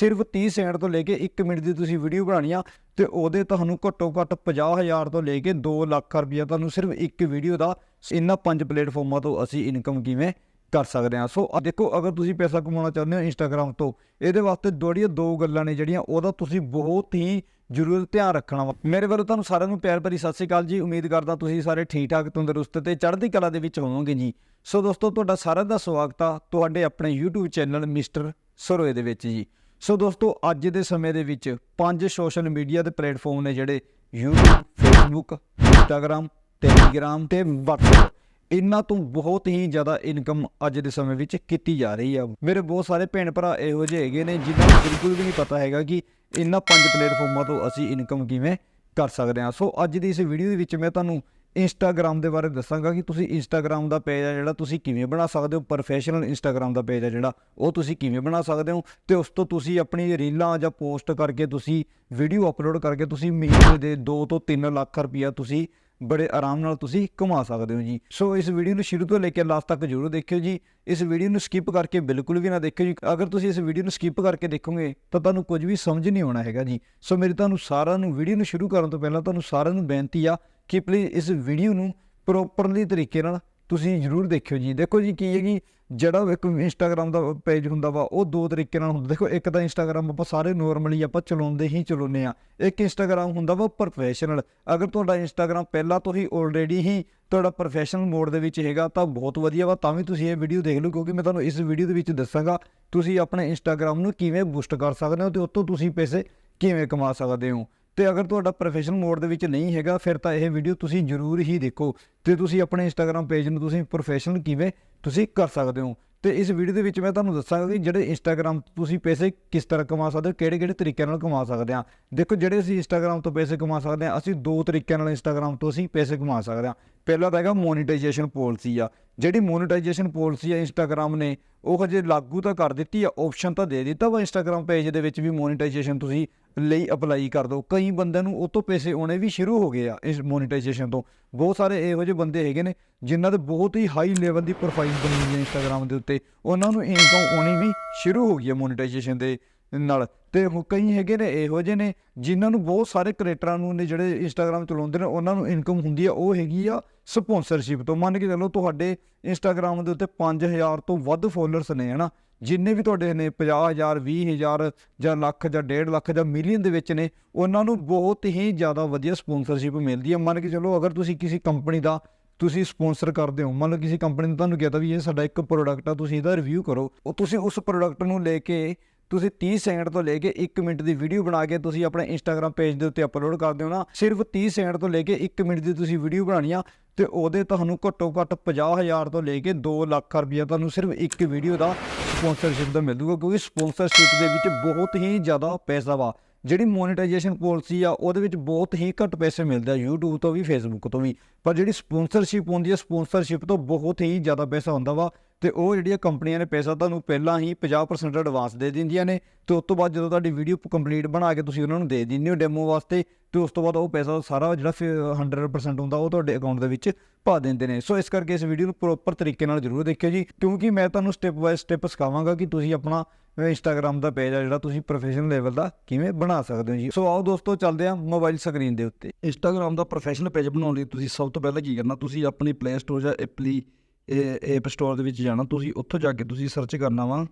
ਸਿਰਫ 30 ਸੈਕਿੰਡ ਤੋਂ ਲੈ ਕੇ 1 ਮਿੰਟ ਦੀ ਤੁਸੀਂ ਵੀਡੀਓ ਬਣਾਉਣੀ ਆ ਤੇ ਉਹਦੇ ਤੁਹਾਨੂੰ ਘੱਟੋ ਘੱਟ 50000 ਤੋਂ ਲੈ ਕੇ 2 ਲੱਖ ਰੁਪਈਆ ਤੁਹਾਨੂੰ ਸਿਰਫ ਇੱਕ ਵੀਡੀਓ ਦਾ ਇਹਨਾਂ ਪੰਜ ਪਲੇਟਫਾਰਮਾਂ ਤੋਂ ਅਸੀਂ ਇਨਕਮ ਕਿਵੇਂ ਕਰ ਸਕਦੇ ਹਾਂ ਸੋ ਦੇਖੋ, ਅਗਰ ਤੁਸੀਂ ਪੈਸਾ ਕਮਾਉਣਾ ਚਾਹੁੰਦੇ ਹੋ ਇੰਸਟਾਗ੍ਰam ਤੋਂ, ਇਹਦੇ ਵਾਸਤੇ ਦੋੜੀਆਂ ਦੋ ਗੱਲਾਂ ਨੇ ਜਿਹੜੀਆਂ, ਉਹਦਾ ਤੁਸੀਂ ਬਹੁਤ ਹੀ ਜ਼ਰੂਰ ਧਿਆਨ ਰੱਖਣਾ ਵਾ। ਮੇਰੇ ਵੱਲੋਂ ਤੁਹਾਨੂੰ ਸਾਰਿਆਂ ਨੂੰ ਪਿਆਰ ਭਰੀ ਸਤਿ ਸ੍ਰੀ ਅਕਾਲ ਜੀ। ਉਮੀਦ ਕਰਦਾ ਤੁਸੀਂ ਸਾਰੇ ਠੀਕ ਠਾਕ ਤੰਦਰੁਸਤ ਤੇ ਚੜ੍ਹਦੀ ਕਲਾ ਦੇ ਵਿੱਚ ਹੋਵੋਗੇ ਜੀ। ਸੋ ਦੋਸਤੋ, ਤੁਹਾਡਾ ਸਾਰਿਆਂ ਦਾ ਸਵਾਗਤ ਆ ਤੁਹਾਡੇ ਆਪਣੇ YouTube ਚੈਨਲ ਮਿਸਟਰ ਸਰੋਏ ਦੇ ਵਿੱਚ ਜੀ। ਸੋ ਦੋਸਤੋ, ਅੱਜ ਦੇ ਸਮੇਂ ਦੇ ਵਿੱਚ ਪੰਜ ਸੋਸ਼ਲ ਮੀਡੀਆ ਦੇ ਪਲੇਟਫਾਰਮ ਨੇ ਜਿਹੜੇ YouTube, Facebook, Instagram, Telegram ਤੇ WhatsApp, ਇਹਨਾਂ ਤੋਂ ਬਹੁਤ ਹੀ ਜ਼ਿਆਦਾ ਇਨਕਮ ਅੱਜ ਦੇ ਸਮੇਂ ਵਿੱਚ ਕੀਤੀ ਜਾ ਰਹੀ ਆ। ਮੇਰੇ ਬਹੁਤ ਸਾਰੇ ਭੈਣ ਭਰਾ ਇਹੋ ਜਿਹੇ ਹੈਗੇ ਨੇ ਜਿਨ੍ਹਾਂ ਨੂੰ ਬਿਲਕੁਲ ਵੀ ਨਹੀਂ ਪਤਾ ਹੈਗਾ ਕਿ ਇਹਨਾਂ ਪੰਜ ਪਲੇਟਫਾਰਮਾਂ ਤੋਂ ਅਸੀਂ ਇਨਕਮ ਕਿਵੇਂ ਕਰ ਸਕਦੇ ਹਾਂ। ਸੋ ਅੱਜ ਦੀ ਇਸ ਵੀਡੀਓ ਦੇ ਵਿੱਚ ਮੈਂ ਤੁਹਾਨੂੰ ਇੰਸਟਾਗ੍ਰam ਦੇ ਬਾਰੇ ਦੱਸਾਂਗਾ ਕਿ ਤੁਸੀਂ ਇੰਸਟਾਗ੍ਰam ਦਾ ਪੇਜ ਆ ਜਿਹੜਾ ਤੁਸੀਂ ਕਿਵੇਂ ਬਣਾ ਸਕਦੇ ਹੋ ਪ੍ਰੋਫੈਸ਼ਨਲ ਇੰਸਟਾਗ੍ਰam ਦਾ ਪੇਜ ਆ ਜਿਹੜਾ, ਉਹ ਤੁਸੀਂ ਕਿਵੇਂ ਬਣਾ ਸਕਦੇ ਹੋ ਤੇ ਉਸ ਤੋਂ ਤੁਸੀਂ ਆਪਣੀ ਰੀਲਾਂ ਜਾਂ ਪੋਸਟ ਕਰਕੇ ਤੁਸੀਂ ਵੀਡੀਓ ਅਪਲੋਡ ਕਰਕੇ ਤੁਸੀਂ ਮਹੀਨੇ ਦੇ 2 ਤੋਂ 3 ਲੱਖ ਰੁਪਈਆ ਤੁਸੀਂ ਬੜੇ ਆਰਾਮ ਨਾਲ ਤੁਸੀਂ ਕਮਾ ਸਕਦੇ ਹੋ ਜੀ। ਸੋ ਇਸ ਵੀਡੀਓ ਨੂੰ ਸ਼ੁਰੂ ਤੋਂ ਲੈ ਕੇ ਲਾਸਟ ਤੱਕ ਜਰੂਰ ਦੇਖਿਓ ਜੀ। ਇਸ ਵੀਡੀਓ ਨੂੰ ਸਕਿਪ ਕਰਕੇ ਬਿਲਕੁਲ ਵੀ ਨਾ ਦੇਖਿਓ ਜੀ। ਅਗਰ ਤੁਸੀਂ ਇਸ ਵੀਡੀਓ ਨੂੰ ਸਕਿਪ ਕਰਕੇ ਦੇਖੋਗੇ ਤਾਂ ਤੁਹਾਨੂੰ ਕੁਝ ਵੀ ਸਮਝ ਨਹੀਂ ਆਉਣਾ ਹੈਗਾ ਜੀ। ਸੋ ਮੇਰੀ ਤੁਹਾਨੂੰ ਸਾਰਿਆਂ ਨੂੰ ਵੀਡੀਓ ਨੂੰ ਸ਼ੁਰੂ ਕਰਨ ਤੋਂ ਪਹਿਲਾਂ ਤੁਹਾਨੂੰ ਸਾਰਿਆਂ ਨੂੰ ਬੇਨਤੀ ਆ ਕਿ ਪਲੀਜ਼ ਇਸ ਵੀਡੀਓ ਨੂੰ ਪ੍ਰੋਪਰਲੀ ਤਰੀਕੇ ਨਾਲ ਤੁਸੀਂ ਜਰੂਰ ਦੇਖਿਓ ਜੀ। ਦੇਖੋ ਜੀ ਕੀ ਹੈ ਕਿ ਜਿਹੜਾ ਇੱਕ ਇੰਸਟਾਗ੍ਰam ਦਾ ਪੇਜ ਹੁੰਦਾ ਵਾ, ਉਹ ਦੋ ਤਰੀਕੇ ਨਾਲ ਹੁੰਦਾ। ਦੇਖੋ, ਇੱਕ ਤਾਂ ਇੰਸਟਾਗ੍ਰam ਆਪਾਂ ਸਾਰੇ ਨੋਰਮਲੀ ਆਪਾਂ ਚਲਾਉਂਦੇ ਹੀ ਚਲਾਉਂਦੇ ਆ ਇੱਕ ਇੰਸਟਾਗ੍ਰam ਹੁੰਦਾ ਵਾ ਪ੍ਰੋਫੈਸ਼ਨਲ ਅਗਰ ਤੁਹਾਡਾ ਇੰਸਟਾਗ੍ਰam ਪਹਿਲਾਂ ਤੋਂ ਹੀ ਆਲਰੇਡੀ ਹੀ ਤੁਹਾਡਾ ਪ੍ਰੋਫੈਸ਼ਨਲ ਮੋਡ ਦੇ ਵਿੱਚ ਹੈਗਾ, ਤਾਂ ਬਹੁਤ ਵਧੀਆ ਵਾ। ਤਾਂ ਵੀ ਤੁਸੀਂ ਇਹ ਵੀਡੀਓ ਦੇਖ ਲਓ, ਕਿਉਂਕਿ ਮੈਂ ਤੁਹਾਨੂੰ ਇਸ ਵੀਡੀਓ ਦੇ ਵਿੱਚ ਦੱਸਾਂਗਾ, ਤੁਸੀਂ ਆਪਣੇ ਇੰਸਟਾਗ੍ਰam ਨੂੰ ਕਿਵੇਂ ਬੂਸਟ ਕਰ ਸਕਦੇ ਹੋ ਤੇ ਉੱਤੋਂ ਤੁਸੀਂ ਪੈਸੇ ਕਿਵੇਂ ਕਮਾ ਸਕਦੇ ਹੋ। ਤੇ ਅਗਰ ਤੁਹਾਡਾ ਪ੍ਰੋਫੈਸ਼ਨਲ ਮੋਡ ਦੇ ਵਿੱਚ ਨਹੀਂ ਹੈਗਾ, ਫਿਰ ਤਾਂ ਇਹ ਵੀਡੀਓ ਤੁਸੀਂ ਜ਼ਰੂਰ ਹੀ ਦੇਖੋ ਤੇ ਤੁਸੀਂ ਆਪਣੇ ਇੰਸਟਾਗ੍ਰam ਪੇਜ ਨੂੰ ਤੁਸੀਂ ਪ੍ਰੋਫੈਸ਼ਨਲ ਕਿਵੇਂ ਤੁਸੀਂ ਕਰ ਸਕਦੇ ਹੋ। ਤੇ ਇਸ ਵੀਡੀਓ ਦੇ ਵਿੱਚ ਮੈਂ ਤੁਹਾਨੂੰ ਦੱਸਾਂਗਾ ਕਿ ਜਿਹੜੇ ਇੰਸਟਾਗ੍ਰam ਤੋਂ ਤੁਸੀਂ ਪੈਸੇ ਕਿਸ ਤਰ੍ਹਾਂ ਕਮਾ ਸਕਦੇ ਹੋ ਕਿਹੜੇ ਕਿਹੜੇ ਤਰੀਕਿਆਂ ਨਾਲ ਕਮਾ ਸਕਦੇ ਹਾਂ। ਦੇਖੋ, ਜਿਹੜੇ ਅਸੀਂ ਇੰਸਟਾਗ੍ਰam ਤੋਂ ਪੈਸੇ ਕਮਾ ਸਕਦੇ ਹਾਂ, ਅਸੀਂ ਦੋ ਤਰੀਕਿਆਂ ਨਾਲ ਇੰਸਟਾਗ੍ਰam ਤੋਂ ਅਸੀਂ ਪੈਸੇ ਕਮਾ ਸਕਦੇ ਹਾਂ। ਪਹਿਲਾ ਤਾਂ ਹੈਗਾ ਮੋਨੀਟਾਈਜੇਸ਼ਨ ਪਾਲਿਸੀ ਆ। ਜਿਹੜੀ ਮੋਨੀਟਾਈਜੇਸ਼ਨ ਪਾਲਿਸੀ ਆ ਇੰਸਟਾਗ੍ਰam ਨੇ, ਉਹ ਹਜੇ ਲਾਗੂ ਤਾਂ ਕਰ ਦਿੱਤੀ ਆ ਆਪਸ਼ਨ ਤਾਂ ਦੇ ਦਿੱਤਾ ਵਾ ਇੰਸਟਾਗ੍ਰam ਪੇਜ ਦੇ ਵਿੱਚ ਵੀ ਮੋਨੀਟਾਈਜੇਸ਼ਨ ਤੁਸੀਂ ਲਈ ਅਪਲਾਈ ਕਰ ਦਿਓ ਕਈ ਬੰਦਿਆਂ ਨੂੰ ਉਹ ਤੋਂ ਪੈਸੇ ਆਉਣੇ ਵੀ ਸ਼ੁਰੂ ਹੋ ਗਏ ਆ ਇਸ ਮੋਨੀਟਾਈਜੇਸ਼ਨ ਤੋਂ। ਬਹੁਤ ਸਾਰੇ ਇਹੋ ਜਿਹੇ ਬੰਦੇ ਹੈਗੇ ਨੇ ਜਿਨ੍ਹਾਂ ਦੇ ਬਹੁਤ ਹੀ ਹਾਈ ਲੈਵਲ ਦੀ ਪ੍ਰੋਫਾਈਲ ਬਣੀ ਹੋਈ ਹੈ ਇੰਸਟਾਗ੍ਰam ਦੇ ਉੱਤੇ। ਉਹਨਾਂ ਨੂੰ ਇਨਕਮ ਆਉਣੀ ਵੀ ਸ਼ੁਰੂ ਹੋ ਗਈ ਹੈ ਮੋਨੀਟਾਈਜੇਸ਼ਨ ਦੇ ਨਾਲ। ਤੇ ਹੁਣ ਕਈ ਹੈਗੇ ਨੇ ਇਹੋ ਜਿਹੇ ਨੇ ਜਿਨ੍ਹਾਂ ਨੂੰ ਬਹੁਤ ਸਾਰੇ ਕ੍ਰੀਏਟਰਾਂ ਨੂੰ ਨੇ ਜਿਹੜੇ ਇੰਸਟਾਗ੍ਰam ਚਲਾਉਂਦੇ ਨੇ, ਉਹਨਾਂ ਨੂੰ ਇਨਕਮ ਹੁੰਦੀ ਆ, ਉਹ ਹੈਗੀ ਆ ਸਪਾਂਸਰਸ਼ਿਪ ਤੋਂ। ਮੰਨ ਕੇ ਚੱਲੋ ਤੁਹਾਡੇ ਇੰਸਟਾਗ੍ਰam ਦੇ ਉੱਤੇ 5000 ਤੋਂ ਵੱਧ ਫੋਲੋਅਰਸ ਨੇ, ਹਨਾ? ਜਿੰਨੇ ਵੀ ਤੁਹਾਡੇ ਨੇ 50000 20000 ਜਾਂ ਲੱਖ ਜਾਂ 1.5 ਲੱਖ ਜਾਂ ਮਿਲੀਅਨ ਦੇ ਵਿੱਚ ਨੇ, ਉਹਨਾਂ ਨੂੰ ਬਹੁਤ ਹੀ ਜ਼ਿਆਦਾ ਵਧੀਆ ਸਪਾਂਸਰਸ਼ਿਪ ਮਿਲਦੀ ਹੈ ਮੰਨ ਕੇ ਚੱਲੋ ਅਗਰ ਤੁਸੀਂ ਕਿਸੇ ਕੰਪਨੀ ਦਾ ਤੁਸੀਂ ਸਪਾਂਸਰ ਕਰਦੇ ਹੋ, ਮੰਨ ਲਓ ਕਿਸੇ ਕੰਪਨੀ ਨੇ ਤੁਹਾਨੂੰ ਕਿਹਾ ਤਾਂ ਵੀ ਇਹ ਸਾਡਾ ਇੱਕ ਪ੍ਰੋਡਕਟ ਆ, ਤੁਸੀਂ ਇਹਦਾ ਰਿਵਿਊ ਕਰੋ। ਉਹ ਤੁਸੀਂ ਉਸ ਪ੍ਰੋਡਕਟ ਨੂੰ ਲੈ ਕੇ ਤੁਸੀਂ 30 ਸੈਕਿੰਡ ਤੋਂ ਲੈ ਕੇ 1 ਮਿੰਟ ਦੀ ਵੀਡੀਓ ਬਣਾ ਕੇ ਤੁਸੀਂ ਆਪਣੇ ਇੰਸਟਾਗ੍ਰam ਪੇਜ ਦੇ ਉੱਤੇ ਅਪਲੋਡ ਕਰਦੇ ਹੋ ਨਾ। ਸਿਰਫ 30 ਸੈਕਿੰਡ ਤੋਂ ਲੈ ਕੇ 1 ਮਿੰਟ ਦੀ ਤੁਸੀਂ ਵੀਡੀਓ ਬਣਾਉਣੀ ਆ ਤੇ ਉਹਦੇ ਤੁਹਾਨੂੰ ਘੱਟੋ ਘੱਟ 50000 ਤੋਂ ਲੈ ਕੇ 2 ਲੱਖ ਰੁਪਈਆ ਤੁਹਾਨੂੰ ਸਿਰਫ ਇੱਕ ਵੀਡੀਓ ਦਾ ਸਪਾਂਸਰਸ਼ਿਪ ਦਾ ਮਿਲ ਦੂਗਾ ਕਿਉਂਕਿ ਸਪਾਂਸਰਸ਼ਿਪ ਦੇ ਵਿੱਚ ਬਹੁਤ ਹੀ ਜ਼ਿਆਦਾ ਪੈਸਾ ਵਾ। ਜਿਹੜੀ ਮੋਨੇਟਾਈਜੇਸ਼ਨ ਪਾਲਿਸੀ ਆ, ਉਹਦੇ ਵਿੱਚ ਬਹੁਤ ਹੀ ਘੱਟ ਪੈਸੇ ਮਿਲਦੇ ਆ YouTube ਤੋਂ ਵੀ, Facebook ਤੋਂ ਵੀ। ਪਰ ਜਿਹੜੀ ਸਪਾਂਸਰਸ਼ਿਪ ਹੁੰਦੀ ਆ ਸਪਾਂਸਰਸ਼ਿਪ ਤੋਂ ਬਹੁਤ ਹੀ ਜ਼ਿਆਦਾ ਪੈਸਾ ਹੁੰਦਾ ਵਾ। ਤੇ ਉਹ ਜਿਹੜੀਆਂ ਕੰਪਨੀਆਂ ਨੇ ਪੈਸਾ ਤੁਹਾਨੂੰ ਪਹਿਲਾਂ ਹੀ 50% ਐਡਵਾਂਸ ਦੇ ਦਿੰਦੀਆਂ ਨੇ ਤੇ ਉਸ ਤੋਂ ਬਾਅਦ ਜਦੋਂ ਤੁਹਾਡੀ ਵੀਡੀਓ ਕੰਪਲੀਟ ਬਣਾ ਕੇ ਤੁਸੀਂ ਉਹਨਾਂ ਨੂੰ ਦੇ ਦਿੰਦੇ ਹੋ ਡੈਮੋ ਵਾਸਤੇ, ਤੇ ਉਸ ਤੋਂ ਬਾਅਦ ਉਹ ਪੈਸਾ ਸਾਰਾ ਜਿਹੜਾ ਫਿਰ 100% ਹੁੰਦਾ ਉਹ ਤੁਹਾਡੇ ਅਕਾਊਂਟ ਦੇ ਵਿੱਚ ਪਾ ਦਿੰਦੇ ਨੇ। ਸੋ ਇਸ ਕਰਕੇ ਇਸ ਵੀਡੀਓ ਨੂੰ ਪ੍ਰੋਪਰ ਤਰੀਕੇ ਨਾਲ ਜ਼ਰੂਰ ਦੇਖਿਓ ਜੀ, ਕਿਉਂਕਿ ਮੈਂ ਤੁਹਾਨੂੰ ਸਟੈਪ ਬਾਏ ਸਟੈਪ ਸਿਖਾਵਾਂਗਾ ਕਿ ਤੁਸੀਂ ਆਪਣਾ ਇੰਸਟਾਗ੍ਰam ਦਾ ਪੇਜ ਆ ਜਿਹੜਾ ਤੁਸੀਂ ਪ੍ਰੋਫੈਸ਼ਨਲ ਲੈਵਲ ਦਾ ਕਿਵੇਂ ਬਣਾ ਸਕਦੇ ਹੋ ਜੀ। ਸੋ ਆਓ ਦੋਸਤੋ ਚੱਲਦੇ ਹਾਂ ਮੋਬਾਈਲ ਸਕਰੀਨ ਦੇ ਉੱਤੇ। ਇੰਸਟਾਗ੍ਰam ਦਾ ਪ੍ਰੋਫੈਸ਼ਨਲ ਪੇਜ ਬਣਾਉਣ ਲਈ ਤੁਸੀਂ ਸਭ ਤੋਂ ਪਹਿਲਾਂ ਕੀ ਕਰਨਾ, ਤੁਸੀਂ ਆਪਣੀ ਪਲੇ ਸਟੋਰ ਜਾਂ ਐਪਲੀ ਐਪ ਸਟੋਰ ਦੇ ਵਿੱਚ ਜਾਣਾ, ਤੁਸੀਂ ਉੱਥੋਂ ਜਾ ਕੇ ਤੁਸੀਂ ਸਰਚ ਕਰਨਾ ਵਾ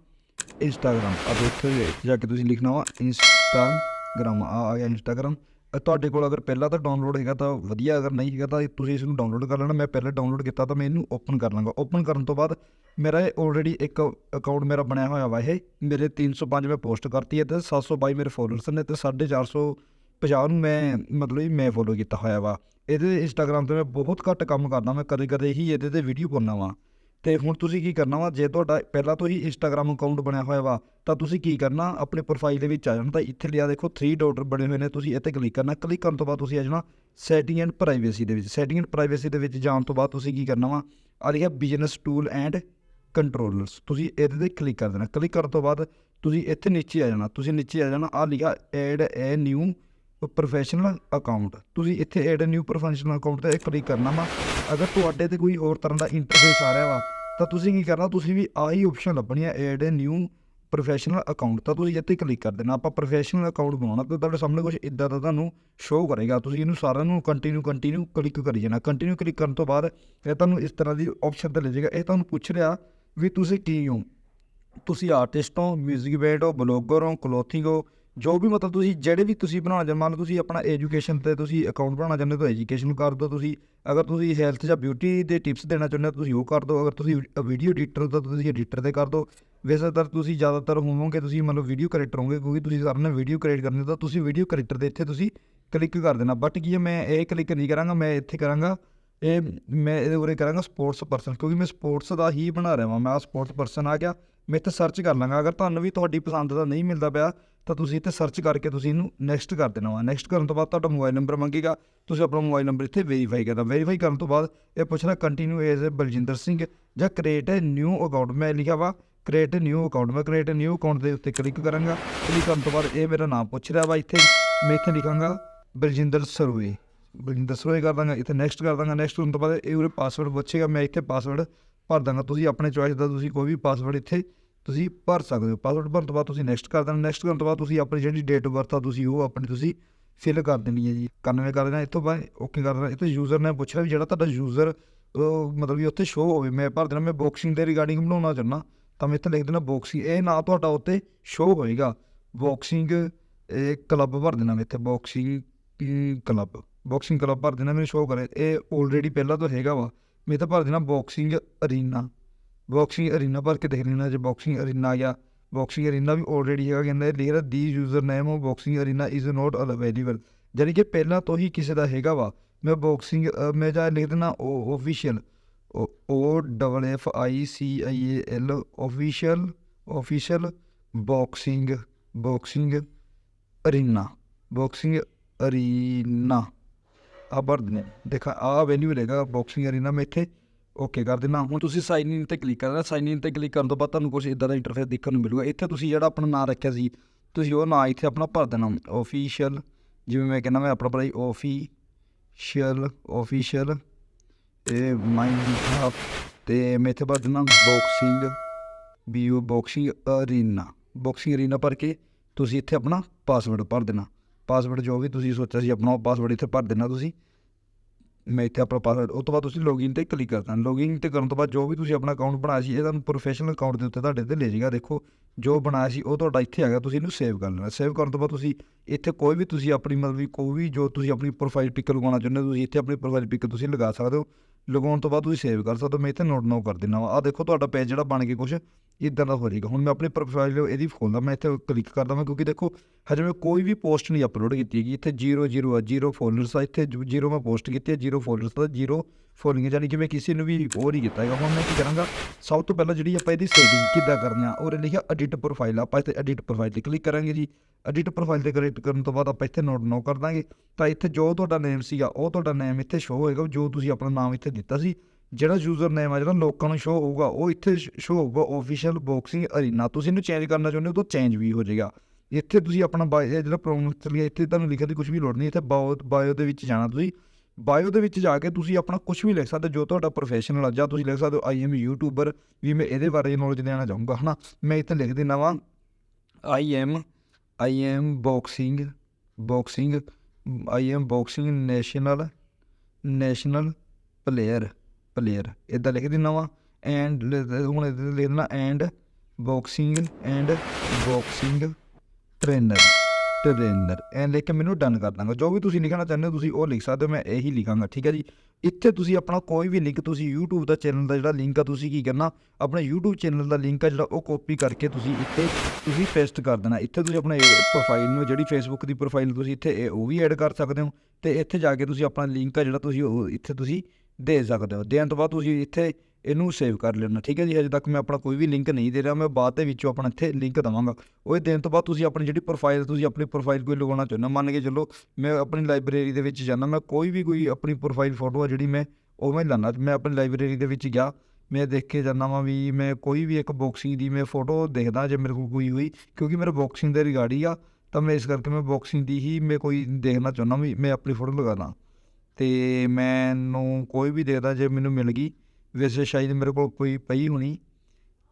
ਇੰਸਟਾਗ੍ਰam ਆ ਉੱਥੇ ਜਾ ਕੇ ਤੁਸੀਂ ਲਿਖਣਾ ਵਾ ਇੰਸਟਾਗ੍ਰam ਆ ਆ ਗਿਆ ਇੰਸਟਾਗ੍ਰam ਤੁਹਾਡੇ ਕੋਲ ਅਗਰ ਪਹਿਲਾਂ ਤਾਂ ਡਾਊਨਲੋਡ ਹੈਗਾ ਤਾਂ ਵਧੀਆ, ਅਗਰ ਨਹੀਂ ਹੈਗਾ ਤਾਂ ਤੁਸੀਂ ਇਸ ਨੂੰ ਡਾਊਨਲੋਡ ਕਰ ਲੈਣਾ। ਮੈਂ ਪਹਿਲਾਂ ਡਾਊਨਲੋਡ ਕੀਤਾ ਤਾਂ ਮੈਂ ਇਹਨੂੰ ਓਪਨ ਕਰ ਲਾਂਗਾ। ਓਪਨ ਕਰਨ ਤੋਂ ਬਾਅਦ ਮੇਰਾ ਇਹ ਆਲਰੇਡੀ ਇੱਕ ਅਕਾਊਂਟ ਮੇਰਾ ਬਣਿਆ ਹੋਇਆ ਵਾ ਇਹ। ਮੇਰੇ 305 ਮੈਂ ਪੋਸਟ ਕਰਤੀ ਹੈ ਤੇ 722 ਮੇਰੇ ਫੋਲੋਅਰਸ ਨੇ ਤੇ 450 50 ਨੂੰ ਮੈਂ ਮਤਲਬ ਵੀ ਮੈਂ ਫੋਲੋ ਕੀਤਾ ਹੋਇਆ ਵਾ। ਇਹਦੇ ਇੰਸਟਾਗ੍ਰam ਤੇ ਮੈਂ ਬਹੁਤ ਘੱਟ ਕੰਮ ਕਰਦਾ, ਮੈਂ ਕਦੇ ਕਦੇ ਹੀ ਇਹਦੇ ਤੇ ਵੀਡੀਓ ਪਾਉਂਦਾ ਵਾਂ। ਤੇ ਹੁਣ ਤੁਸੀਂ ਕੀ ਕਰਨਾ ਵਾ, ਜੇ ਤੁਹਾਡਾ ਪਹਿਲਾਂ ਤੋਂ ਹੀ ਇੰਸਟਾਗ੍ਰam ਅਕਾਊਂਟ ਬਣਿਆ ਹੋਇਆ ਵਾ, ਤਾਂ ਤੁਸੀਂ ਕੀ ਕਰਨਾ, ਆਪਣੇ ਪ੍ਰੋਫਾਈਲ ਦੇ ਵਿੱਚ ਆ ਜਾਣਾ, ਤਾਂ ਇੱਥੇ ਲਿਆ ਦੇਖੋ 3 ਡਾਟ ਬਣੇ ਹੋਏ ਨੇ, ਤੁਸੀਂ ਇੱਥੇ ਕਲਿੱਕ ਕਰਨਾ ਕਲਿੱਕ ਕਰਨ ਤੋਂ ਬਾਅਦ ਤੁਸੀਂ ਆ ਜਾਣਾ ਸੈਟਿੰਗ ਐਂਡ ਪ੍ਰਾਈਵੇਸੀ ਦੇ ਵਿੱਚ। ਸੈਟਿੰਗ ਐਂਡ ਪ੍ਰਾਈਵੇਸੀ ਦੇ ਵਿੱਚ ਜਾਣ ਤੋਂ ਬਾਅਦ ਤੁਸੀਂ ਕੀ ਕਰਨਾ ਵਾ, ਆ ਲਿਖਿਆ ਬਿਜ਼ਨਸ ਟੂਲ ਐਂਡ ਕੰਟਰੋਲਰਸ ਤੁਸੀਂ ਇਹਦੇ ਤੇ ਕਲਿੱਕ ਕਰ ਦੇਣਾ। ਕਲਿੱਕ ਕਰਨ ਤੋਂ ਬਾਅਦ ਤੁਸੀਂ ਇੱਥੇ ਨੀਚੇ ਆ ਜਾਣਾ, ਤੁਸੀਂ ਨੀਚੇ ਆ ਜਾਣਾ ਆ ਲਿਖਿਆ ਐਡ ਐ ਨਿਊ ਪ੍ਰੋਫੈਸ਼ਨਲ ਅਕਾਊਂਟ ਤੁਸੀਂ ਇੱਥੇ ਐਡ ਨਿਊ ਪ੍ਰੋਫੈਸ਼ਨਲ ਅਕਾਊਂਟ ਤੇ ਕਲਿੱਕ ਕਰਨਾ ਵਾ। ਅਗਰ ਤੁਹਾਡੇ ਤੇ ਕੋਈ ਹੋਰ ਤਰ੍ਹਾਂ ਦਾ ਇੰਟਰਫੇਸ ਆ ਰਿਹਾ ਵਾ, ਤਾਂ ਤੁਸੀਂ ਕੀ ਕਰਨਾ, ਤੁਸੀਂ ਵੀ ਆਹੀ ਆਪਸ਼ਨ ਲੱਭਣੀ ਹੈ ਐਡ ਨਿਊ ਪ੍ਰੋਫੈਸ਼ਨਲ ਅਕਾਊਂਟ ਤਾਂ ਤੁਸੀਂ ਇੱਥੇ ਕਲਿੱਕ ਕਰ ਦੇਣਾ। ਆਪਾਂ ਪ੍ਰੋਫੈਸ਼ਨਲ ਅਕਾਊਂਟ ਬਣਾਉਣਾ ਤੇ ਤੁਹਾਡੇ ਸਾਹਮਣੇ ਕੁਝ ਇਦਾਂ ਦਾ ਤੁਹਾਨੂੰ ਸ਼ੋਅ ਕਰੇਗਾ। ਤੁਸੀਂ ਇਹਨੂੰ ਸਾਰਿਆਂ ਨੂੰ ਕੰਟੀਨਿਊ ਕੰਟੀਨਿਊ ਕਲਿੱਕ ਕਰੀ ਜਾਣਾ। ਕੰਟੀਨਿਊ ਕਲਿੱਕ ਕਰਨ ਤੋਂ ਬਾਅਦ ਇਹ ਤੁਹਾਨੂੰ ਇਸ ਤਰ੍ਹਾਂ ਦੀ ਆਪਸ਼ਨ ਤੇ ਲੈ ਜਾਏਗਾ। ਇਹ ਤੁਹਾਨੂੰ ਪੁੱਛ ਰਿਹਾ ਵੀ ਤੁਸੀਂ ਕੀ ਹੋ? ਤੁਸੀਂ ਆਰਟਿਸਟ ਹੋ 뮤직 ਬੈਂਡ ਹੋ ਬਲੌਗਰ ਹੋ ਕਲੋਥਿੰਗ ਹੋ ਜੋ ਵੀ ਮਤਲਬ ਤੁਸੀਂ ਜਿਹੜੇ ਵੀ ਤੁਸੀਂ ਬਣਾਉਣਾ ਚਾਹੁੰਦੇ ਮੰਨ ਲਓ ਤੁਸੀਂ ਆਪਣਾ ਐਜੂਕੇਸ਼ਨ ਤੇ ਤੁਸੀਂ ਅਕਾਊਂਟ ਬਣਾਉਣਾ ਚਾਹੁੰਦੇ ਹੋ ਤਾਂ ਐਜੂਕੇਸ਼ਨ ਕਰ ਦਿਓ ਤੁਸੀਂ। ਅਗਰ ਤੁਸੀਂ ਹੈਲਥ ਜਾਂ ਬਿਊਟੀ ਦੇ ਟਿਪਸ ਦੇਣਾ ਚਾਹੁੰਦੇ ਹੋ ਤੁਸੀਂ ਉਹ ਕਰ ਦਿਓ। ਅਗਰ ਤੁਸੀਂ ਵੀਡੀਓ ਐਡੀਟਰ ਤਾਂ ਤੁਸੀਂ ਐਡੀਟਰ ਤੇ ਕਰ ਦਿਓ। ਵੈਸੇ ਤਾਂ ਤੁਸੀਂ ਜ਼ਿਆਦਾਤਰ ਹੋਵੋਗੇ ਤੁਸੀਂ ਮਤਲਬ ਵੀਡੀਓ ਕ੍ਰੀਏਟਰ ਹੋਵੋਗੇ ਕਿਉਂਕਿ ਤੁਸੀਂ ਸਾਰਿਆਂ ਨੇ ਵੀਡੀਓ ਕ੍ਰੀਏਟ ਕਰਨੀ ਤਾਂ ਤੁਸੀਂ ਵੀਡੀਓ ਕ੍ਰੀਏਟਰ ਦੇ ਇੱਥੇ ਤੁਸੀਂ ਕਲਿੱਕ ਕਰ ਦੇਣਾ। ਬਟ ਕੀ ਹੈ, ਮੈਂ ਇਹ ਕਲਿੱਕ ਨਹੀਂ ਕਰਾਂਗਾ, ਮੈਂ ਇੱਥੇ ਕਰਾਂਗਾ। ਇਹ ਮੈਂ ਇਹਦੇ ਉਰੇ ਕਰਾਂਗਾ ਸਪੋਰਟਸ ਪਰਸਨ ਕਿਉਂਕਿ ਮੈਂ ਸਪੋਰਟਸ ਦਾ ਹੀ ਬਣਾ ਰਿਹਾ ਵਾਂ। ਮੈਂ ਸਪੋਰਟਸ ਪਰਸਨ ਆ ਗਿਆ, ਮੈਂ ਇੱਥੇ ਸਰਚ ਕਰ ਲਾਂਗਾ ਅਗਰ ਤੁਹਾਨੂੰ ਵੀ ਤੁਹਾਡੀ ਪਸੰਦ ਦਾ ਨਹੀਂ ਮਿਲਦਾ ਪਿਆ ਤਾਂ ਤੁਸੀਂ ਇੱਥੇ ਸਰਚ ਕਰਕੇ ਤੁਸੀਂ ਇਹਨੂੰ ਨੈਕਸਟ ਕਰ ਦੇਣਾ ਵਾ। ਨੈਕਸਟ ਕਰਨ ਤੋਂ ਬਾਅਦ ਤੁਹਾਡਾ ਮੋਬਾਈਲ ਨੰਬਰ ਮੰਗੇਗਾ। ਤੁਸੀਂ ਆਪਣਾ ਮੋਬਾਈਲ ਨੰਬਰ ਇੱਥੇ ਵੈਰੀਫਾਈ ਕਰਨਾ। ਵੈਰੀਫਾਈ ਕਰਨ ਤੋਂ ਬਾਅਦ ਇਹ ਪੁੱਛਣਾ ਕੰਟੀਨਿਊ ਐਜ਼ ਬਲਜਿੰਦਰ ਸਿੰਘ ਜਾਂ ਕ੍ਰੀਏਟ ਅ ਨਿਊ ਅਕਾਊਂਟ ਮੈਂ ਲਿਖਿਆ ਵਾ ਕ੍ਰੀਏਟ ਅ ਨਿਊ ਅਕਾਊਂਟ ਮੈਂ ਕ੍ਰੀਏਟ ਅ ਨਿਊ ਅਕਾਊਂਟ ਦੇ ਉੱਤੇ ਕਲਿੱਕ ਕਰਾਂਗਾ। ਕਲਿੱਕ ਕਰਨ ਤੋਂ ਬਾਅਦ ਇਹ ਮੇਰਾ ਨਾਮ ਪੁੱਛ ਰਿਹਾ ਵਾ ਇੱਥੇ। ਮੈਂ ਇੱਥੇ ਲਿਖਾਂਗਾ ਬਲਜਿੰਦਰ ਸਰੂਏ। ਬਲਜਿੰਦਰ ਸਰੂਏ ਕਰ ਦਾਂਗਾ, ਇੱਥੇ ਨੈਕਸਟ ਕਰ ਦਾਂਗਾ। ਨੈਕਸਟ ਕਰਨ ਤੋਂ ਬਾਅਦ ਇਹ ਉਰੇ ਪਾਸਵਰਡ ਪੁੱਛੇਗਾ। ਮੈਂ ਇੱਥੇ ਪਾਸਵਰਡ ਭਰ ਦਾਂਗਾ। ਤੁਸੀਂ ਆਪਣੇ ਚੋਇਸ ਦਾ ਤੁਸੀਂ ਕੋਈ ਵੀ ਪਾਸਵਰਡ ਇੱਥੇ ਤੁਸੀਂ ਭਰ ਸਕਦੇ ਹੋ। ਪਾਸਵਰਡ ਭਰਨ ਤੋਂ ਬਾਅਦ ਤੁਸੀਂ ਨੈਕਸਟ ਕਰ ਦੇਣਾ। ਨੈਕਸਟ ਕਰਨ ਤੋਂ ਬਾਅਦ ਤੁਸੀਂ ਆਪਣੀ ਜਿਹੜੀ ਡੇਟ ਆਫ ਬਰਥ ਆ, ਤੁਸੀਂ ਉਹ ਆਪਣੀ ਤੁਸੀਂ ਫਿਲ ਕਰ ਦੇਣੀ ਹੈ ਜੀ। 91 ਕਰ ਦੇਣਾ, ਇੱਥੋਂ ਬਾਅਦ ਓਕੇ ਕਰ ਦੇਣਾ। ਇੱਥੇ ਯੂਜ਼ਰ ਨੇ ਪੁੱਛਿਆ ਵੀ ਜਿਹੜਾ ਤੁਹਾਡਾ ਯੂਜ਼ਰ ਮਤਲਬ ਵੀ ਉੱਥੇ ਸ਼ੋਅ ਹੋਵੇ। ਮੈਂ ਭਰ ਦੇਣਾ, ਮੈਂ ਬਾਕਸਿੰਗ ਦੇ ਰਿਗਾਰਡਿੰਗ ਬਣਾਉਣਾ ਚਾਹੁੰਦਾ। ਤਾਂ ਮੈਂ ਇੱਥੇ ਲਿਖ ਦੇਣਾ ਬਾਕਸਿੰਗ ਇਹ ਨਾ ਤੁਹਾਡਾ ਉੱਤੇ ਸ਼ੋਅ ਹੋਏਗਾ। ਬਾਕਸਿੰਗ ਇਹ ਕਲੱਬ ਭਰ ਦੇਣਾ ਮੈਂ ਇੱਥੇ। ਬਾਕਸਿੰਗ ਕਲੱਬ ਬਾਕਸਿੰਗ ਕਲੱਬ ਭਰ ਦੇਣਾ, ਮੈਨੂੰ ਸ਼ੋਅ ਕਰੇ। ਇਹ ਆਲਰੇਡੀ ਪਹਿਲਾਂ ਤੋਂ ਹੈਗਾ ਵਾ। ਮੈਂ ਤਾਂ ਭਰ ਦੇਣਾ ਬਾਕਸਿੰਗ ਅਰੀਨਾ ਬਾਕਸਿੰਗ ਅਰੀਨਾ ਭਰ ਕੇ ਦੇਖ ਲੈਣਾ ਜੇ ਬਾਕਸਿੰਗ ਅਰੀਨਾ ਜਾਂ ਬਾਕਸਿੰਗ ਅਰੀਨਾ ਵੀ ਆਲਰੇਡੀ ਹੈਗਾ, ਕਹਿੰਦਾ ਲਿਖ ਦੀ user name of boxing arena is not available ਜਾਨੀ ਕਿ ਪਹਿਲਾਂ ਤੋਂ ਹੀ ਕਿਸੇ ਦਾ ਹੈਗਾ ਵਾ, ਮੈਂ ਬਾਕਸਿੰਗ ਮੈਂ ਜਾਂ ਲਿਖ ਦੇਣਾ ਉਹ official O double F I C I A L official official boxing boxing arena boxing arena ਆ ਭਰ ਦਿੰਦੇ ਦੇਖਾ ਆ ਵੈਲਿਊ ਮਿਲੇਗਾ ਬਾਕਸਿੰਗ ਅਰੀਨਾ ਮੈਂ ਇੱਥੇ ਓਕੇ ਕਰ ਦਿੰਦਾ ਹੁਣ ਤੁਸੀਂ ਸਾਈਨ ਇਨ ਤੇ ਕਲਿੱਕ ਕਰਨਾ ਸਾਈਨ ਇਨ ਤੇ ਕਲਿੱਕ ਕਰਨ ਤੋਂ ਬਾਅਦ ਤੁਹਾਨੂੰ ਕੁਝ ਇਦਾਂ ਦਾ ਇੰਟਰਫੇਸ ਦੇਖਣ ਨੂੰ ਮਿਲੂਗਾ। ਇੱਥੇ ਤੁਸੀਂ ਜਿਹੜਾ ਆਪਣਾ ਨਾਮ ਰੱਖਿਆ ਸੀ, ਤੁਸੀਂ ਉਹ ਨਾਂ ਇੱਥੇ ਆਪਣਾ ਭਰ ਦੇਣਾ। ਆਫੀਸ਼ੀਅਲ ਜਿਵੇਂ ਮੈਂ ਕਹਿੰਦਾ ਮੈਂ ਆਪਣਾ ਭਰਾਈ ਆਫੀਸ਼ੀਅਲ ਆਫੀਸ਼ੀਅਲ ਇਹ ਮਾਈਂਡ ਹਾਫ ਤੇ ਮੈਂ ਇੱਥੇ ਭਰ ਦੇਣਾ ਬਾਕਸਿੰਗ ਬੀਓ ਬਾਕਸਿੰਗ ਅਰੀਨਾ ਬਾਕਸਿੰਗ ਅਰੀਨਾ ਭਰ ਕੇ ਤੁਸੀਂ ਇੱਥੇ ਆਪਣਾ ਪਾਸਵਰਡ ਭਰ ਦੇਣਾ। ਪਾਸਵਰਡ ਜੋ ਵੀ ਤੁਸੀਂ ਸੋਚਿਆ ਸੀ ਆਪਣਾ, ਉਹ ਪਾਸਵਰਡ ਇੱਥੇ ਭਰ ਦੇਣਾ ਤੁਸੀਂ। ਮੈਂ ਇੱਥੇ ਆਪਣਾ ਪਾਸਵਰਡ ਉਸ ਤੋਂ ਬਾਅਦ ਤੁਸੀਂ ਲੌਗਇਨ ਤੇ ਕਲਿੱਕ ਕਰਨਾ ਲੌਗਇਨ ਤੇ ਕਰਨ ਤੋਂ ਬਾਅਦ ਜੋ ਵੀ ਤੁਸੀਂ ਆਪਣਾ ਅਕਾਊਂਟ ਬਣਾਇਆ ਸੀ, ਇਹ ਤੁਹਾਨੂੰ ਪ੍ਰੋਫੈਸ਼ਨਲ ਅਕਾਊਂਟ ਦੇ ਉੱਤੇ ਤੁਹਾਡੇ ਤੇ ਲੈ ਜਾਏਗਾ। ਦੇਖੋ, ਜੋ ਬਣਾਇਆ ਸੀ, ਉਹ ਤੁਹਾਡਾ ਇੱਥੇ ਆ ਗਿਆ ਤੁਸੀਂ ਇਹਨੂੰ ਸੇਵ ਕਰ ਲੈਣਾ। ਸੇਵ ਕਰਨ ਤੋਂ ਬਾਅਦ ਤੁਸੀਂ ਇੱਥੇ ਕੋਈ ਵੀ ਤੁਸੀਂ ਆਪਣੀ ਮਤਲਬ ਵੀ ਕੋਈ ਵੀ ਜੋ ਤੁਸੀਂ ਆਪਣੀ ਪ੍ਰੋਫਾਈਲ ਪਿਕ ਲਗਾਉਣਾ ਚਾਹੁੰਦੇ ਹੋ, ਤੁਸੀਂ ਇੱਥੇ ਆਪਣੀ ਪ੍ਰੋਫਾਈਲ ਪਿਕ ਤੁਸੀਂ ਲਗਾ ਸਕਦੇ ਹੋ। ਲਗਾਉਣ ਤੋਂ ਬਾਅਦ ਤੁਸੀਂ ਸੇਵ ਕਰ ਸਕਦੇ ਹੋ। ਮੈਂ ਇੱਥੇ ਨੋਟ ਨੋ ਕਰ ਦਿੰਦਾ ਵਾ। ਆ ਦੇਖੋ, ਤੁਹਾਡਾ ਪੇਜ ਜਿਹੜਾ ਬਣ ਕੇ ਕੁਝ ਇਦਾਂ ਦਾ ਹੋ ਜਾਏਗਾ। ਹੁਣ ਮੈਂ ਆਪਣੀ ਪ੍ਰੋਫਾਈਲ ਇਹਦੀ ਖੋਲਦਾ, ਮੈਂ ਇੱਥੇ ਕਲਿੱਕ ਕਰਦਾ ਮੈਂ ਕਿਉਂਕਿ ਦੇਖੋ ਹਜੇ ਮੈਂ ਕੋਈ ਵੀ ਪੋਸਟ ਨਹੀਂ ਅਪਲੋਡ ਕੀਤੀ ਹੈਗੀ। ਇੱਥੇ 0 0 ਆ 0 ਫੋਲੋਅਰਸ ਆ। ਇੱਥੇ 0 ਮੈਂ ਪੋਸਟ ਕੀਤੀ ਹੈ 0 ਫੋਲੋਅਰਸ ਦਾ 0 ਫੋਲੋਇੰਗ ਯਾਨੀ ਕਿ ਮੈਂ ਕਿਸੇ ਨੂੰ ਵੀ ਉਹ ਨਹੀਂ ਕੀਤਾ ਹੈਗਾ। ਹੁਣ ਮੈਂ ਕੀ ਕਰਾਂਗਾ? ਸਭ ਤੋਂ ਪਹਿਲਾਂ ਜਿਹੜੀ ਆਪਾਂ ਇਹਦੀ ਸੈਟਿੰਗ ਕਿੱਦਾਂ ਕਰਨੀ ਆ, ਉਹਦੇ ਲਿਖਿਆ ਐਡਿਟ ਪ੍ਰੋਫਾਈਲ ਆਪਾਂ ਇੱਥੇ ਐਡਿਟ ਪ੍ਰੋਫਾਈਲ ਤੇ ਕਲਿੱਕ ਕਰਾਂਗੇ ਜੀ। ਐਡਿਟ ਪ੍ਰੋਫਾਈਲ ਤੇ ਕਲਿੱਕ ਕਰਨ ਤੋਂ ਬਾਅਦ ਆਪਾਂ ਇੱਥੇ ਨੋਟ ਨੋ ਕਰ ਦਾਂਗੇ। ਤਾਂ ਇੱਥੇ ਜੋ ਤੁਹਾਡਾ ਨੇਮ ਸੀਗਾ, ਉਹ ਤੁਹਾਡਾ ਨੇਮ ਇੱਥੇ ਸ਼ੋ ਹੋਏਗਾ। ਜੋ ਤੁਸੀਂ ਆਪਣਾ ਨਾਮ ਇੱਥੇ ਦਿੱਤਾ ਸੀ, ਜਿਹੜਾ ਯੂਜ਼ਰ ਨੇਮ ਆ, ਜਿਹੜਾ ਲੋਕਾਂ ਨੂੰ ਸ਼ੋ ਹੋਊਗਾ, ਉਹ ਇੱਥੇ ਸ਼ੋ ਹੋਊਗਾ। ਆਫੀਸ਼ੀਅਲ ਬਾਕਸਿੰਗ ਅਰੀਨਾ ਤੁਸੀਂ ਇਹਨੂੰ ਚੇਂਜ ਕਰਨਾ ਚਾਹੁੰਦੇ ਹੋ ਤਾਂ ਚੇਂਜ ਵੀ ਹੋ ਜਾਏਗਾ। ਇੱਥੇ ਤੁਸੀਂ ਆਪਣਾ ਬਾਇਓ ਜਿਹੜਾ ਪ੍ਰੋਮੋਟ ਲਿਆ ਇੱਥੇ ਤੁਹਾਨੂੰ ਲਿਖਣ ਦੀ ਕੁਝ ਵੀ ਲੋੜ ਨਹੀਂ, ਇੱਥੇ ਬਾਇਓ ਬਾਇਓ ਦੇ ਵਿੱਚ ਜਾਣਾ ਤੁਸੀਂ। ਬਾਇਓ ਦੇ ਵਿੱਚ ਜਾ ਕੇ ਤੁਸੀਂ ਆਪਣਾ ਕੁਝ ਵੀ ਲਿਖ ਸਕਦੇ ਜੋ ਤੁਹਾਡਾ ਪ੍ਰੋਫੈਸ਼ਨਲ ਆ, ਜਾਂ ਤੁਸੀਂ ਲਿਖ ਸਕਦੇ ਹੋ ਆਈ ਐਮ ਯੂਟਿਊਬਰ ਵੀ ਮੈਂ ਇਹਦੇ ਬਾਰੇ ਨੌਲੇਜ ਦੇਣਾ ਚਾਹੂੰਗਾ, ਹਨਾ? ਮੈਂ ਇੱਥੇ ਲਿਖ ਦਿੰਦਾ ਵਾਂ। I am I am boxing boxing I am boxing national national player player ਇਦਾਂ ਲਿਖ ਦਿੰਦਾ ਵਾਂ। ਐਂਡ ਹੁਣ ਇਹਦੇ ਲਿਖ ਦਿੰਦਾ and boxing and boxing trainer trainer ਐਂ ਲਿਖ ਕੇ ਮੈਨੂੰ ਡਨ ਕਰ ਦਾਂਗਾ। ਜੋ ਵੀ ਤੁਸੀਂ ਲਿਖਣਾ ਚਾਹੁੰਦੇ ਹੋ, ਤੁਸੀਂ ਉਹ ਲਿਖ ਸਕਦੇ ਹੋ, ਮੈਂ ਇਹੀ ਲਿਖਾਂਗਾ, ਠੀਕ ਹੈ ਜੀ? ਇੱਥੇ ਤੁਸੀਂ ਆਪਣਾ ਕੋਈ ਵੀ ਲਿੰਕ ਤੁਸੀਂ YouTube ਦਾ ਚੈਨਲ ਦਾ ਜਿਹੜਾ ਲਿੰਕ ਆ, ਤੁਸੀਂ ਕੀ ਕਰਨਾ? ਆਪਣੇ YouTube ਚੈਨਲ ਦਾ ਲਿੰਕ ਆ, ਜਿਹੜਾ ਉਹ ਕਾਪੀ ਕਰਕੇ ਤੁਸੀਂ ਇੱਥੇ ਤੁਸੀਂ ਪੇਸਟ ਕਰ ਦੇਣਾ। ਇੱਥੇ ਤੁਸੀਂ ਆਪਣੇ ਪ੍ਰੋਫਾਈਲ ਨੂੰ, ਜਿਹੜੀ Facebook ਦੀ ਪ੍ਰੋਫਾਈਲ ਤੁਸੀਂ ਇੱਥੇ, ਇਹ ਉਹ ਵੀ ਐਡ ਕਰ ਸਕਦੇ ਹੋ। ਤੇ ਇੱਥੇ ਜਾ ਕੇ ਤੁਸੀਂ ਆਪਣਾ ਲਿੰਕ ਆ, ਜਿਹੜਾ ਤੁਸੀਂ ਉਹ, ਇੱਥੇ ਤੁਸੀਂ ਦੇ ਸਕਦੇ ਹੋ। ਦੇਣ ਤੋਂ ਬਾਅਦ ਤੁਸੀਂ ਇੱਥੇ ਇਹਨੂੰ ਸੇਵ ਕਰ ਲੈਣਾ, ਠੀਕ ਹੈ ਜੀ? ਹਜੇ ਤੱਕ ਮੈਂ ਆਪਣਾ ਕੋਈ ਵੀ ਲਿੰਕ ਨਹੀਂ ਦੇ ਰਿਹਾ, ਮੈਂ ਬਾਅਦ ਦੇ ਵਿੱਚੋਂ ਆਪਣਾ ਇੱਥੇ ਲਿੰਕ ਦਵਾਂਗਾ। ਉਹ ਇਹ ਦੇਣ ਤੋਂ ਬਾਅਦ ਤੁਸੀਂ ਆਪਣੀ ਜਿਹੜੀ ਪ੍ਰੋਫਾਈਲ ਤੁਸੀਂ ਆਪਣੀ ਪ੍ਰੋਫਾਈਲ ਕੋਈ ਲਗਾਉਣਾ ਚਾਹੁੰਦਾ ਮੰਨ ਕੇ ਚੱਲੋ ਮੈਂ ਆਪਣੀ ਲਾਇਬ੍ਰੇਰੀ ਦੇ ਵਿੱਚ ਜਾਣਾ ਮੈਂ ਕੋਈ ਵੀ ਕੋਈ ਆਪਣੀ ਪ੍ਰੋਫਾਈਲ ਫੋਟੋ ਆ ਜਿਹੜੀ ਮੈਂ ਉਹ ਮੈਂ ਲਾਣਾ ਮੈਂ ਆਪਣੀ ਲਾਇਬ੍ਰੇਰੀ ਦੇ ਵਿੱਚ ਗਿਆ, ਮੈਂ ਦੇਖ ਕੇ ਜਾਂਦਾ ਵਾਂ ਵੀ ਮੈਂ ਕੋਈ ਵੀ ਇੱਕ ਬਾਕਸਿੰਗ ਦੀ ਮੈਂ ਫੋਟੋ ਦੇਖਦਾ ਜੇ ਮੇਰੇ ਕੋਲ ਕੋਈ ਹੋਈ, ਕਿਉਂਕਿ ਮੇਰਾ ਬਾਕਸਿੰਗ ਦੇ ਰਿਗਾਰਡਿੰਗ ਆ, ਤਾਂ ਮੈਂ ਇਸ ਕਰਕੇ ਮੈਂ ਬਾਕਸਿੰਗ ਦੀ ਹੀ ਮੈਂ ਕੋਈ ਦੇਖਣਾ ਚਾਹੁੰਦਾ ਵੀ ਮੈਂ ਆਪਣੀ ਫੋਟੋ ਲਗਾਣਾ ਤੇ ਮੈਨੂੰ ਕੋਈ ਵੀ ਦੇਖਦਾ ਜੇ ਮੈਨੂੰ ਮਿਲ ਗਈ, ਵੈਸੇ ਸ਼ਾਇਦ ਮੇਰੇ ਕੋਲ ਕੋਈ ਪਈ ਹੋਣੀ।